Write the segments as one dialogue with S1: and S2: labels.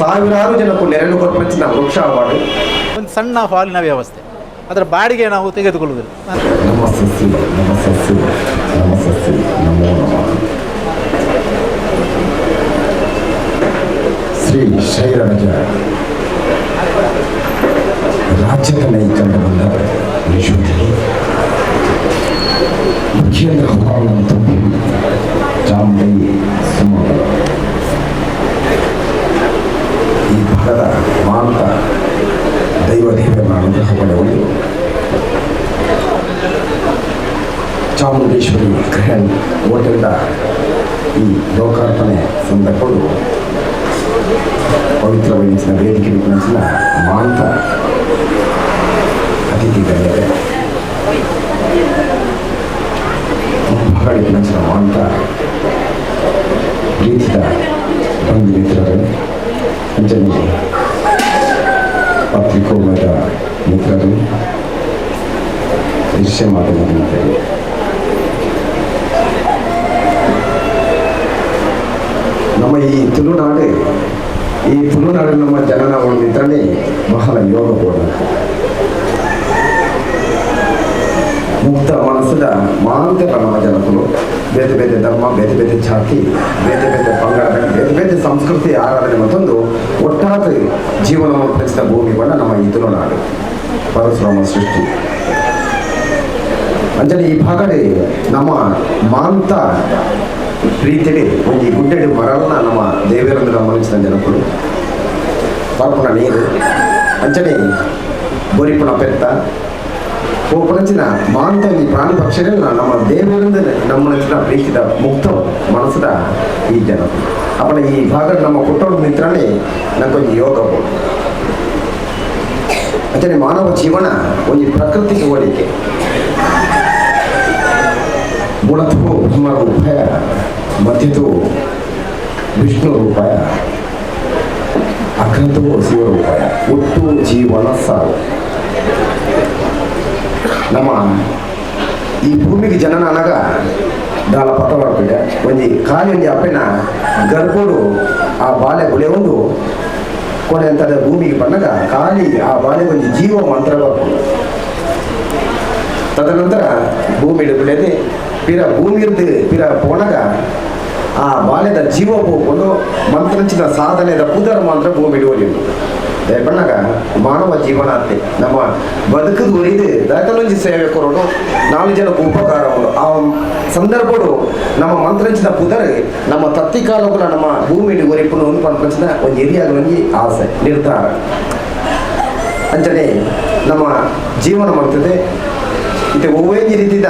S1: ಸಾವಿರಾರು ಜನಕ್ಕೂ ನೆರಳು ಕೊಟ್ಟು ವೃಕ್ಷ ಅವಾರ್ಡ್.
S2: ಒಂದು ಸಣ್ಣ ಹಾಲಿನ ವ್ಯವಸ್ಥೆ. ಅದರ ಬಾಡಿಗೆ ನಾವು ತೆಗೆದುಕೊಳ್ಳುವುದಿಲ್ಲ.
S1: ನಮ್ಮ ಸಸ್ಯ ನಮ್ಮ ಸಸ್ಯ ನಮ್ಮ ಸಸ್ಯ ನಮ್ಮ ನಮಃ ಶ್ರೀ ಶೈರಜ ರಾಜ್ಯದ ಕಂಡು ಬಂದ ವಿಶ್ವದಲ್ಲಿ ಮುಖ್ಯೇಂದ್ರ ಹೊರವನ್ನು ತುಂಬಿ ಚಾಮುಂಡಿ ಸುಮಗ ಭಾಗದ ಮಾಂತ, ದೈವ ದೇವರ ಚಾಮುಂಡೇಶ್ವರಿ ಗ್ರ್ಯಾಂಡ್ ಹೋಟೆಲ್ನ ಈ ಲೋಕಾರ್ಪಣೆ ಸಂದರ್ಭಗಳು ವಯಸ್ಸಿನ ವೇದಿಕೆ ವಿಜ್ಞಾನಿಸಿದ ಮಾಂತ ಅತಿಥಿಗಳಿದ್ದಾರೆ ವಿಜ್ಞಾನಿಸಿದ ಮಾಂತ ಪ್ರೀತಿದ ಬಂಧು ಮಿತ್ರರು ಅಂಜನಿ ಪತ್ರಿಕೋಮದ ಮಿತ್ರರು ದೃಶ್ಯ ಮಾಧ್ಯಮದ ಮಿತ್ರರು ನಮ್ಮ ಈ ತುಳುನಾಡು ಈ ತುಳುನಾಡು ನಮ್ಮ ಜನನ ಹೊಂದಿದ್ರೇ ಬಹಳ ಯೋಗಪೂರ್ಣ ಮುಕ್ತ ಮನಸ್ಸದ ಮಾಂತರ ನಮ್ಮ ಜನಗಳು ಬೇರೆ ಬೇರೆ ಧರ್ಮ ಬೇರೆ ಬೇರೆ ಜಾತಿ ಬೇರೆ ಬೇರೆ ಪಂಗಡ ಬೇರೆ ಬೇರೆ ಸಂಸ್ಕೃತಿ ಆರಾಧನೆ ಮತ್ತೊಂದು ಒಟ್ಟಾದ ಜೀವನವನ್ನು ನಡೆಸಿದ ಭೂಮಿ ಬಣ್ಣ ನಮ್ಮ ಈ ತುಳುನಾಡು ಪರಶುರಾಮ ಸೃಷ್ಟಿ ಅಂಜನೆ ಈ ಭಾಗಡೆ ನಮ್ಮ ಮಾಂತ ಪ್ರೀತಿಗೆ ಒಂದು ಗುಡ್ಡೆಡು ಮರವನ್ನ ನಮ್ಮ ದೇವರಂದ್ರ ಮನಸ್ಸಿನ ಜನಗಳು ಪರಪುನ ನೀರು ಅಂಚನೆ ಬೋರಿಪುನ ಪೆತ್ತ ಪೋಪನಂಚಿನ ಮಾಂತ ಈ ಪ್ರಾಣಿ ಪಕ್ಷಿಗಳನ್ನ ನಮ್ಮ ದೇವರಿಂದ ನಮ್ಮ ಮನಸ್ಸಿನ ಪ್ರೀತಿದ ಮುಕ್ತ ಮನಸ್ಸಿನ ಈ ಜನ ಅವನ ಈ ಭಾಗ ನಮ್ಮ ಕುಟುಂಬ ಮಿತ್ರನೇ ನಕ್ಕೊಂದು ಯೋಗ ಬೋದು ಅಂಚನೆ ಮಾನವ ಜೀವನ ಒಂದು ಪ್ರಕೃತಿಗೆ ಹೋಲಿಕೆ. ಮೂಲತಃ ಬ್ರಹ್ಮ ರೂಪಾಯ ಮಧ್ಯತು ವಿಷ್ಣು ರೂಪಾಯ ಅಗ್ರತೋ ಶಿವ ರೂಪಾಯ, ಒಟ್ಟು ಜೀವನ ಸಾವು. ನಮ್ಮ ಈ ಭೂಮಿಗೆ ಜನನ ಅನಗ ದಾಳ ಪತ ಒಂದು ಒಂಜಿ ಅಪ್ಪನ ಗರ್ಭೋಡು ಆ ಬಾಲೆ ಗುಳೆ ಕೊನೆ ಅಂತದ ಭೂಮಿಗೆ ಬಂದಾಗ ಖಾಲಿ ಆ ಬಾಲೆ ಒಂದು ಜೀವ ಮಂತ್ರ ಬರ್ಬೋದು ತದನಂತರ ಭೂಮಿ ಬಿಡದೆ ಪಿರ ಭೂಮಿ ಇರ್ದು ಪಿರ ಪೋಣಗ ಆ ಬಾಲ್ಯದ ಜೀವ ಹೋಗ್ಕೊಂಡು ಮಂತ್ರಂಚಿನ ಸಾಧನೆದ ಪುದರ್ ಮಾತ್ರ ಭೂಮಿ ಒಲಿಯುವುದು ಬಣ್ಣಗ ಮಾನವ ಜೀವನ ಅಂತೆ ನಮ್ಮ ಬದುಕದ ಒರಿದು ದಾಖಲೊಂಜಿ ಸೇವೆ ಕೊರೋಡು ನಾಲ್ಕು ಜನಕ್ಕೆ ಉಪಕಾರ ಉಂಡು ಆ ಸಂದರ್ಭಡು ನಮ್ಮ ಮಂತ್ರಂಚಿನ ಪುದರ್, ನಮ್ಮ ತತ್ತಿ ಕಾಲಗಳ ನಮ್ಮ ಭೂಮಿ ಒರಿಪುನ ಒಂದು ಪಂಪಂಚಿನ ಒಂದು ಹಿರಿಯಾಗ ಒಂಜಿ ಆಸೆ, ನಿರ್ಧಾರ. ಅಂಚನೆ ನಮ್ಮ ಜೀವನ ಮಾಡ್ತದೆ. ಇದು ಒವ್ವೇಂಜಿ ರೀತಿದ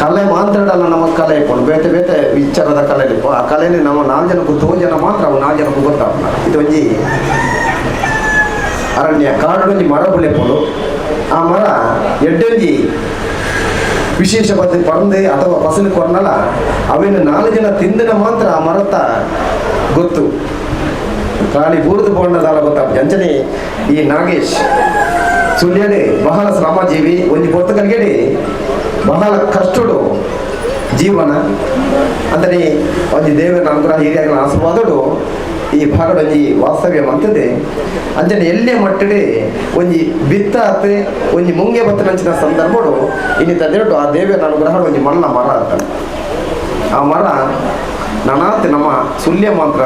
S1: ಕಲೆ ಮಾತಾಡಲ್ಲ ನಮ್ಮ ಕಲೆ ಇಪ್ಪು ಬೇತೆ ಬೇತೆ ವಿಚಾರದ ಕಲೆ ಇಪ್ಪು ಆ ಕಲೆನೇ ನಮ್ಮ ನಾಲ್ಕು ಜನಕ್ಕೂ ತೋ ಜನ ಮಾತ್ರ, ಅವು ನಾಲ್ಕು ಜನಕ್ಕೂ ಗೊತ್ತಾಗ ಇದು ಒಂಜಿ ಅರಣ್ಯ, ಕಾಡೊಂಜಿ ಮರ ಬೆಳೆಪೋಡು ಆ ಮರ ಎಡ್ಡೊಂಜಿ ವಿಶೇಷ ಪದ್ಧತಿ ಪರಂದೆ ಅಥವಾ ಫಸಲು ಕೊರ್ನಲ್ಲ ಅವೇನು ನಾಲ್ಕು ಜನ ತಿಂದಿನ ಮಾತ್ರ ಆ ಮರತ್ತ ಗೊತ್ತು ಖಾಲಿ ಬೂರ್ದು ಬೋಂಡದಾಲ ಗೊತ್ತಾಗ ಅಂಚನೆ ಈ ನಾಗೇಶ್ ಸುಳ್ಯಡೆ ಬಹಳ ಶ್ರಮಜೀವಿ ಒಂದು ಪೊತ್ತಕಲ್ಗೆಡೆ ಬಹಳ ಕಷ್ಟಡು ಜೀವನ ಅಂದರೆ ಒಂದು ದೇವರ ಅನುಗ್ರಹ ಹಿರಿಯಾಗಲ ಆಶೀರ್ವಾದಡು ಈ ಭಾಗದ ಒಂಜಿ ವಾಸ್ತವ್ಯ ಮಂತದೆ ಅಂಚನೆ ಎಲ್ಲೇ ಮಟ್ಟಡೆ ಒಂಜಿ ಬಿತ್ತ ಆತೆ ಒಂಜಿ ಮುಂಗೆ ಬತ್ತನಂಚಿನ ಸಂದರ್ಭಡು ಇನ್ನಿತ ದೇಡು ಆ ದೇವಿಯ ಅನುಗ್ರಹ ಒಂಜಿ ಮಣ್ಣ ಮರ ಅಂತ ಆ ಮರ ನನಾತ್ ನಮ್ಮ ಸುಲ್ಯ ಮಾತ್ರ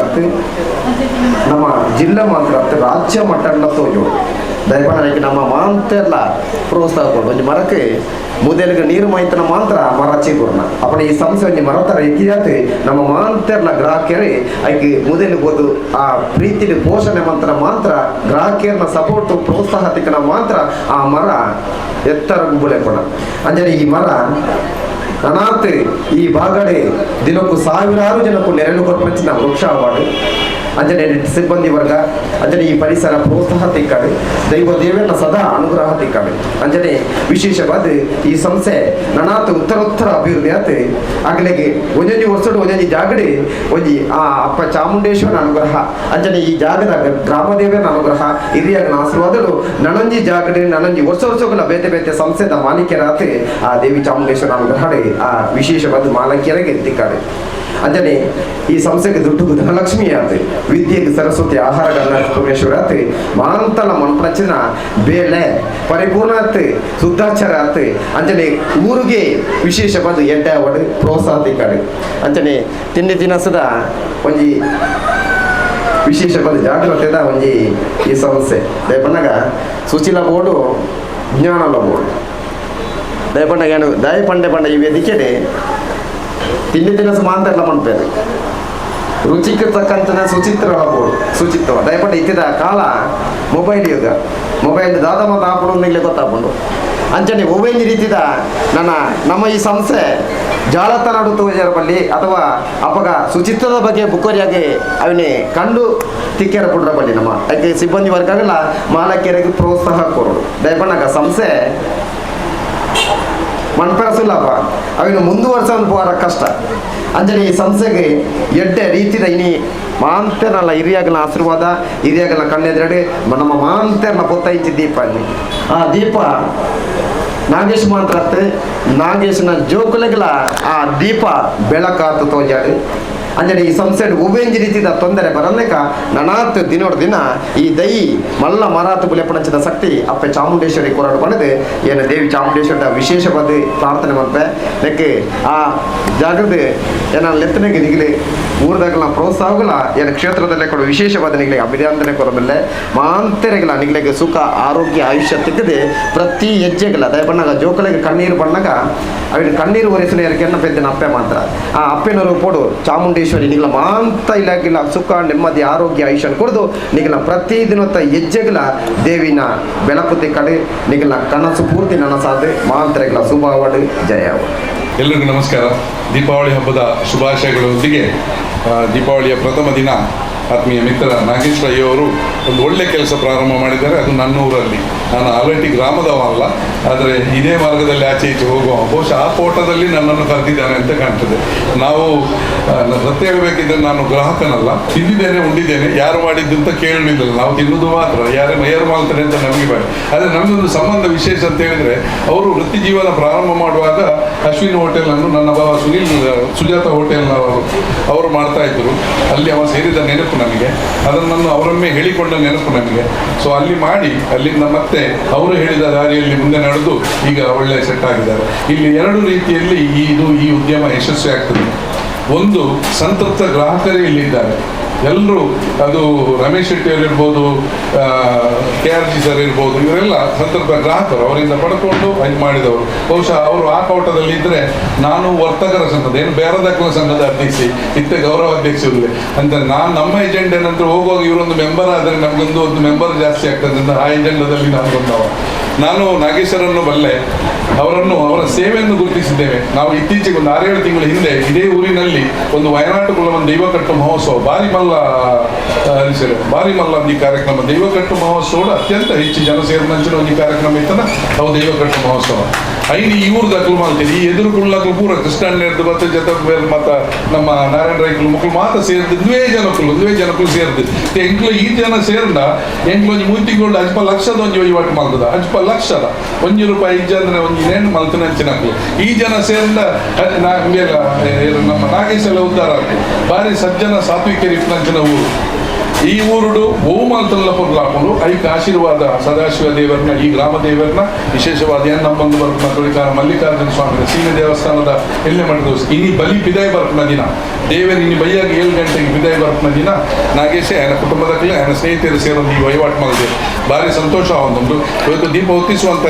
S1: ನಮ್ಮ ಜಿಲ್ಲೆ ಮಾತ್ರ ರಾಜ್ಯ ಮಟ್ಟಲ್ಲ ದಯಪಡಕ್ಕೆ ನಮ್ಮ ಮಾಂತೆಲ್ಲ ಪ್ರೋತ್ಸಾಹ ಕೊಡು. ಒಂಜಿ ಮರಕ್ಕೆ ಮುದೆಲ್ಗೆ ನೀರು ಮಾಯ್ತನ ಮಾತ್ರ ಮರ ಚೀಪುರ್ನ ಅಪಣ ಈ ಸಮಸ್ಯೆ ಒಂಜಿ ಮರತರ ಇತಿಹಾಸಿ ನಮ್ಮ ಮಾಂತೆರ್ಲ ಗ್ರಾಹಕರೇ ಐಕೆ ಮುದೇಲಿ ಬೋದು ಆ ಪ್ರೀತಿಲಿ ಪೋಷಣೆ ಮಂತ್ರ ಮಾತ್ರ, ಗ್ರಾಹಕರನ್ನ ಸಪೋರ್ಟ್ ಪ್ರೋತ್ಸಾಹ ತಿಕ್ಕನ ಮಾತ್ರ ಆ ಮರ ಎತ್ತರ ಗುಂಬುಲೆ ಕೊಡ ಅಂದರೆ ಈ ಮರ ಅನಾಥ ಈ ಬಾಗಡೆ ದಿನಕ್ಕೂ ಸಾವಿರಾರು ಜನಕ್ಕೂ ನೆರಳು ಕೊಟ್ಟು ವೃಕ್ಷ ಅವಾರ್ಡ್. ಅಂಜನೆ ಸಿಬ್ಬಂದಿ ವರ್ಗ ಅಂಜನೆ ಈ ಪರಿಸರ ಪ್ರೋತ್ಸಾಹ ತಿಕ್ಕಾಡು, ದೈವ ಸದಾ ಅನುಗ್ರಹ ತಿಕ್ಕಾಡು. ಅಂಜನೆ ವಿಶೇಷವಾದ ಈ ಸಂಸ್ಥೆ ನನಾಥ ಉತ್ತರೋತ್ತರ ಅಭಿವೃದ್ಧಿ ಆತು. ಆಗ್ಲೆಗೆ ಒಂದೊಂದು ವರ್ಷಡು ಒಂದೊಂದು ಜಾಗಡೆ, ಒಂಜಿ ಆ ಅಪ್ಪ ಚಾಮುಂಡೇಶ್ವರನ ಅನುಗ್ರಹ ಅಂಜನೆ ಈ ಜಾಗದ ಗ್ರಾಮ ದೇವನ ಅನುಗ್ರಹ ಹಿರಿಯನ ಆಶೀರ್ವಾದಗಳು ನನಂಜಿ ಜಾಗಡೆ ನನಂಜಿ ವರ್ಷ ವರ್ಷಗಳ ಬೇತೆ ಬೇತೆ ಸಂಸ್ಥೆದ ಮಾಲೀಕರಾತೆ ಆ ದೇವಿ ಚಾಮುಂಡೇಶ್ವರ ಅನುಗ್ರಹ ಆ ವಿಶೇಷವಾದ ಮಾಲಕ್ಯರಿಗೆ ತಿಕ್ಕಾಡು ಅಂಜನೆ ಈ ಸಂಸ್ಥೆಗೆ ದುಡ್ಡು ಧನಲಕ್ಷ್ಮಿ ಆತು ವಿದ್ಯೆಗೆ ಸರಸ್ವತಿ ಆಹಾರ ಪರಮೇಶ್ವರ ಆತು ಮಾಂತಲ ಮನಪ್ರಚನ ಬೇಲೆ, ಪರಿಪೂರ್ಣ ಆತು ಶುದ್ಧಾಚಾರ ಆತು ಅಂಜನೆ ಊರಿಗೆ ವಿಶೇಷವಾದ ಎಡ್ಡ ಒಡೆ ಪ್ರೋತ್ಸಾಹ ತಿಕ್ಕಾಡು ಅಂಜನೆ ತಿಂಡಿ ದಿನಸದ ಒಂಜಿ ವಿಶೇಷವಾದ ಜಾಗ್ರತೆದ ಒಂಜಿ ಈ ಸಂಸ್ಥೆ. ದಯಪಣ್ಣಗ ಸುಚಿಲ ಬೋರ್ಡು, ಜ್ಞಾನಲ ಬೋರ್ಡು. ದಯಪಂಡ ಏನು ದಯಪಂಡೆ ಪಂಡ ಈ ವೇದಿಕೆಡೆ ತಿಂಡಿ ತಿನಸು ಮಾಂತರ್ಲ ಮನ್ಪೇರು ರುಚಿಗೆ ತಕ್ಕಂತನ ಸುಚಿತ್ರ ಬೋರ್ಡು ಸುಚಿತ್ವ ದಯಪಂಡ ಇತ್ತಿದ ಕಾಲ ಮೊಬೈಲ್ ಯುಗ. ಮೊಬೈಲ್ ದಾದ ಮಾತು ಹಾಕೊಂಡು ನಿಗ್ಲೆ ಗೊತ್ತಾಕೊಂಡು ಅಂಚನೆ ಮೊಬೈಲ್ ರೀತಿದ ನನ್ನ, ನಮ್ಮ ಈ ಸಂಸ್ಥೆ ಜಾಲತಾಣ ಆಡುತ್ತ ಬಲ್ಲಿ ಅಥವಾ ಅಪಗ ಶುಚಿತ್ವದ ಬಗ್ಗೆ ಬುಕ್ಕರಿಯಾಗಿ ಅವನೇ ಕಂಡು ತಿಕ್ಕೇರ ಬಲ್ಲಿ ನಮ್ಮ, ಅದಕ್ಕೆ ಸಿಬ್ಬಂದಿ ವರ್ಗಗಳ ಮಾಲಕ್ಯರಿಗೆ ಪ್ರೋತ್ಸಾಹ ಕೊರೋಡು ದಯಪಣ್ಣಗ ಸಂಸ್ಥೆ ಮನ್ಪರ ಅವಿನ ಮುಂದುವರ್ಸೋದು ಪೋರ ಕಷ್ಟ. ಅಂಜನೆ ಈ ಸಂಸ್ಥೆಗೆ ಎಡ್ಡೆ ರೀತಿದ ಇನಿ ಮಾಂತೆನಲ್ಲ ಹಿರಿಯಾಗಲ ಆಶೀರ್ವಾದ ಹಿರಿಯಾಗಲ ಕಣ್ಣೆದ್ರಡೆ ನಮ್ಮ ಮಾಂತೆರ್ನ ಗೊತ್ತಾಯ್ತಿ ದೀಪ ಅಲ್ಲಿ. ಆ ದೀಪ ನಾಗೇಶ್ ಮಾತ್ರ ನಾಗೇಶ್ನ ಜೋಕುಲೆಗಳ ಆ ದೀಪ ಬೆಳಕಾತು ತೋಜಾಡು. ಅಂಜನೆ ಈ ಸಂಸ್ಥೆ ಉಬೇಂಜಿ ರೀತಿದ ತೊಂದರೆ ಬರಲೇಕ ನನಾತ್ ದಿನೋಡ್ ದಿನ ಈ ದೈ ಮಲ್ಲ ಮಾರಾತು ಬುಲೆಪಣಚಿದ ಶಕ್ತಿ ಅಪ್ಪೆ ಚಾಮುಂಡೇಶ್ವರಿ ಕೊರಡು ಪಡೆದು ಏನು ದೇವಿ ಚಾಮುಂಡೇಶ್ವರದ ವಿಶೇಷವಾದ ಪ್ರಾರ್ಥನೆ ಮಾಡ್ಪೆ ಲೆಕ್ಕೆ ಆ ಜಾಗದ ಏನ ಲೆತ್ತನೆಗೆ ನಿಗಲಿ ಊರ್ದಾಗಲ ಪ್ರೋತ್ಸಾಹಗಳ ಏನು ಕ್ಷೇತ್ರದಲ್ಲೇ ಕೊಡು ವಿಶೇಷವಾದ ನಿಗಲಿಗೆ ಅಭಿನಂದನೆ ಕೊರಬಲ್ಲೆ ಮಾಂತರೆಗಳ ನಿಗಲಿಗೆ ಸುಖ, ಆರೋಗ್ಯ, ಆಯುಷ್ಯ ತೆಗೆದು ಪ್ರತಿ ಹೆಜ್ಜೆಗಳ ದಯ ಬಣ್ಣಗ, ಜೋಕಲಿಗೆ ಕಣ್ಣೀರು ಬಣ್ಣಗ, ಅವಿನ ಕಣ್ಣೀರು ಒರೆಸಿನ ಕೆನ್ನ ಪೆದ್ದಿನ ಅಪ್ಪೆ ಮಾತ್ರ. ಆ ಅಪ್ಪೆನವರು ಪೋಡು ಚಾಮುಂಡೇಶ್ವರಿ ನಿಗಲ ಮಾಂತ ಇಲ್ಲ ಸುಖ, ನೆಮ್ಮದಿ, ಆರೋಗ್ಯ ಆಯುಷ್ಯ ಕೊಡ್ದು ನಿಗಲ ಪ್ರತಿ ದಿನದ ಹೆಜ್ಜೆಗಳ ದೇವಿನ ಬೆಳಕು ಕಡೆ ನಿಗಲ ಕನಸು ಪೂರ್ತಿ ನನಸಾದ ಮಾಂತರೆಗಳ ಶುಭಾವಡು ಜಯ
S3: ಎಲ್ಲರಿಗೂ ನಮಸ್ಕಾರ. ದೀಪಾವಳಿ ಹಬ್ಬದ ಶುಭಾಶಯಗಳೊಂದಿಗೆ ದೀಪಾವಳಿಯ ಪ್ರಥಮ ದಿನ ಆತ್ಮೀಯ ಮಿತ್ರ ನಾಗೇಶ್ ರೈ ಅವರು ಒಂದು ಒಳ್ಳೆ ಕೆಲಸ ಪ್ರಾರಂಭ ಮಾಡಿದ್ದಾರೆ. ಅದು ನನ್ನ ಊರಲ್ಲಿ ನಾನು ಆಲ್ರೆಡಿ ಗ್ರಾಮದವ ಅಲ್ಲ ಆದರೆ ಇದೇ ಮಾರ್ಗದಲ್ಲಿ ಆಚೆ ಈಚೆ ಹೋಗುವ ಬಹುಶಃ ಆ ಫೋಟೋದಲ್ಲಿ ನನ್ನನ್ನು ಕರೆದಿದ್ದಾನೆ ಅಂತ ಕಾಣ್ತದೆ. ನಾವು ಸತ್ಯ ಹೇಳಬೇಕಿದ್ರೆ ನಾನು ಗ್ರಾಹಕನಲ್ಲ ತಿಂದಿದ್ದೇನೆ ಉಂಡಿದ್ದೇನೆ, ಯಾರು ಮಾಡಿದ್ದು ಅಂತ ಕೇಳಲಿಲ್ಲ ನಾವು ತಿನ್ನುವುದು ಮಾತ್ರ, ಯಾರು ಮೇಯರ್ ಮಾಡ್ತಾರೆ ಅಂತ ನಮಗೆ ಬೇಡ. ಆದರೆ ನಮ್ಮದೊಂದು ಸಂಬಂಧ ವಿಶೇಷ ಅಂತ ಹೇಳಿದ್ರೆ, ಅವರು ವೃತ್ತಿ ಜೀವನ ಪ್ರಾರಂಭ ಮಾಡುವಾಗ ಅಶ್ವಿನ್ ಹೋಟೆಲ್ ಅನ್ನು ನನ್ನ ಬಾಬ ಸುನೀಲ್, ಸುಜಾತ ಹೋಟೆಲ್ನವರು, ಅವರು ಮಾಡ್ತಾ ಇದ್ರು ಅಲ್ಲಿ ಅವ ಸೇರಿದ ನೆನಪು ನನಗೆ ಅದನ್ನು ಅವರೊಮ್ಮೆ ಹೇಳಿಕೊಂಡ ನೆನಪು ನನಗೆ ಸೊ ಅಲ್ಲಿ ಮಾಡಿ, ಅಲ್ಲಿಂದ ಮತ್ತೆ ಅವರು ಹೇಳಿದ ದಾರಿಯಲ್ಲಿ ಮುಂದೆ ನಡೆದು ಈಗ ಒಳ್ಳೆ ಸೆಟ್ ಆಗಿದ್ದಾರೆ. ಇಲ್ಲಿ ಎರಡು ರೀತಿಯಲ್ಲಿ ಇದು, ಈ ಉದ್ಯಮ ಯಶಸ್ವಿ ಆಗ್ತದೆ ಒಂದು, ಸಂತೃಪ್ತ ಗ್ರಾಹಕರೇ ಇಲ್ಲಿದ್ದಾರೆ. ಎಲ್ಲರೂ ಅದು ರಮೇಶ್ ಶೆಟ್ಟಿ ಅವರು ಇರ್ಬೋದು ಕೆ ಆರ್ ಜಿ ಸರ್ ಇರ್ಬೋದು, ಇವರೆಲ್ಲ ಸಂದರ್ಭ ಗ್ರಾಹಕರು, ಅವರಿಂದ ಪಡ್ಕೊಂಡು ಇದು ಮಾಡಿದವರು. ಬಹುಶಃ ಅವರು ಆ ಕೋಟದಲ್ಲಿ ಇದ್ರೆ ನಾನು ವರ್ತಕರ ಸಂಘದ, ಏನು ಬೇರೆ ಬೇರದಕ್ಕಲ ಸಂಘದ ಅಧ್ಯಕ್ಷೆ, ಇತ್ತ ಗೌರವ ಅಧ್ಯಕ್ಷರು ಅಂತ ನಾನು ನಮ್ಮ ಏಜೆಂಡ್ ಏನಂದ್ರೆ ಹೋಗುವಾಗ ಇವರೊಂದು ಮೆಂಬರ್ ಆದರೆ ನಮಗೊಂದು ಒಂದು ಮೆಂಬರ್ ಜಾಸ್ತಿ ಆಗ್ತದೆ ಆ ಏಜೆಂಡದಲ್ಲಿ ನಾನು ಬಂದವ. ನಾನು ನಾಗೇಶ್ವರನ್ನು ಬಲ್ಲೆ ಅವರನ್ನು ಅವರ ಸೇವೆಯನ್ನು ಗುರುತಿಸಿದ್ದೇವೆ. ನಾವು ಇತ್ತೀಚೆಗೆ ಒಂದು ಆರೇಳು ತಿಂಗಳ ಹಿಂದೆ ಇದೇ ಊರಿನಲ್ಲಿ ಒಂದು ವಯನಾಟು ಕುಲವನ್ನು ದೈವ ದೈವಕಟ್ಟು ಮಹೋತ್ಸವ ಬಾರಿ ಮಲ್ಲ ಆ, ಹೆಸರು ಬಾರಿ ಮಲ್ಲ ಒಂದು ಈ ಕಾರ್ಯಕ್ರಮ. ದೈವಕಟ್ಟು ಮಹೋತ್ಸವ ಅತ್ಯಂತ ಹೆಚ್ಚು ಜನ ಸೇರಿದಂಚಿನ ಒಂದು ಈ ಕಾರ್ಯಕ್ರಮ ಇತ್ತನ ಅವು ದೈವಕಟ್ಟು ಮಹೋತ್ಸವ. ಐದು ಈ ಊರ್ದ ಅಕ್ಲು ಮಾಡ್ತೀವಿ ಈ ಎದುರು ಕುಳ್ಳಕ್ಲು ಪೂರ ಕೃಷ್ಣಣ್ಣರ್ದು ಮತ್ತು ಜೊತೆ ಬೇರೆ ನಮ್ಮ ನಾರಾಯಣ ರೈಕ್ಲು ಮಕ್ಕಳು ಮಾತ್ರ ಸೇರಿದ್ದು ದ್ವೇ ಜನಕ್ಕಳು ದ್ವೇ ಜನಕ್ಕಳು ಸೇರಿದ್ದು ಎಂಕ್ಲು ಈ ಜನ ಸೇರ್ದ ಎಂಕ್ಲು ಒಂಜಿ ಮೂತಿಗೊಂಡು ಅಜ್ಪ ಲಕ್ಷದ ಒಂಜಿ ವಹಿವಾಟು ಮಾಡ್ತದ ಅಜ್ಪ ಲಕ್ಷದ. ಒಂಜಿ ರೂಪಾಯಿ ಇಜ್ಜ ಅಂದ್ರೆ ಒಂಜಿ ನೇಣು ಮಲ್ತಿನ ಹಂಚಿನಕ್ಲು ಈ ಜನ ಸೇರ್ದ ಅದ್ ನಾ ನಮ್ಮ ನಾಗೇಶ್ ಎಲ್ಲ ಉದ್ಧಾರ ಆಗ್ತದೆ ಬಾರಿ ಸಜ್ಜನ ಸಾತ್ವಿಕರಿ ನಂಚಿನ ಊರು. ಈ ಊರುಡು ಓಮಂತಲ್ಲಪುರ್ ಲಾಪುಲು ಐಕ್ ಆಶೀರ್ವಾದ ಸದಾಶಿವ ದೇವರನ್ನ, ಈ ಗ್ರಾಮ ದೇವರನ್ನ ವಿಶೇಷವಾದ ಏನ್ ನಮ್ಮೊಂದು ಬರ್ಪನ ತುಳಿಕಾರ ಮಲ್ಲಿಕಾರ್ಜುನ ಸ್ವಾಮಿ ಸೀಮೆ ದೇವಸ್ಥಾನದ ಎಲ್ಲೆ ಮಠದ ಈ ಬಲಿ ಪಿದಾಯ ಬರ್ಪನ ದಿನ. ದೇವರ ಇನ್ನಿ ಬೈಯಾಗಿ ಏಳು ಗಂಟೆಗೆ ಪಿದಾಯ ಬರ್ಪನ ದಿನ. ನಾಗೇಶ ಎನ ಕುಟುಂಬದಾಗಲೇ ಆಯನ ಸ್ನೇಹಿತರು ಸೇರೊಂದು ಈ ವಹಿವಾಟು ಮಾಡಿದೆ ಭಾರಿ ಸಂತೋಷ ಒಂದು ಇವತ್ತು ದೀಪ ಹೊತ್ತಿಸುವಂಥ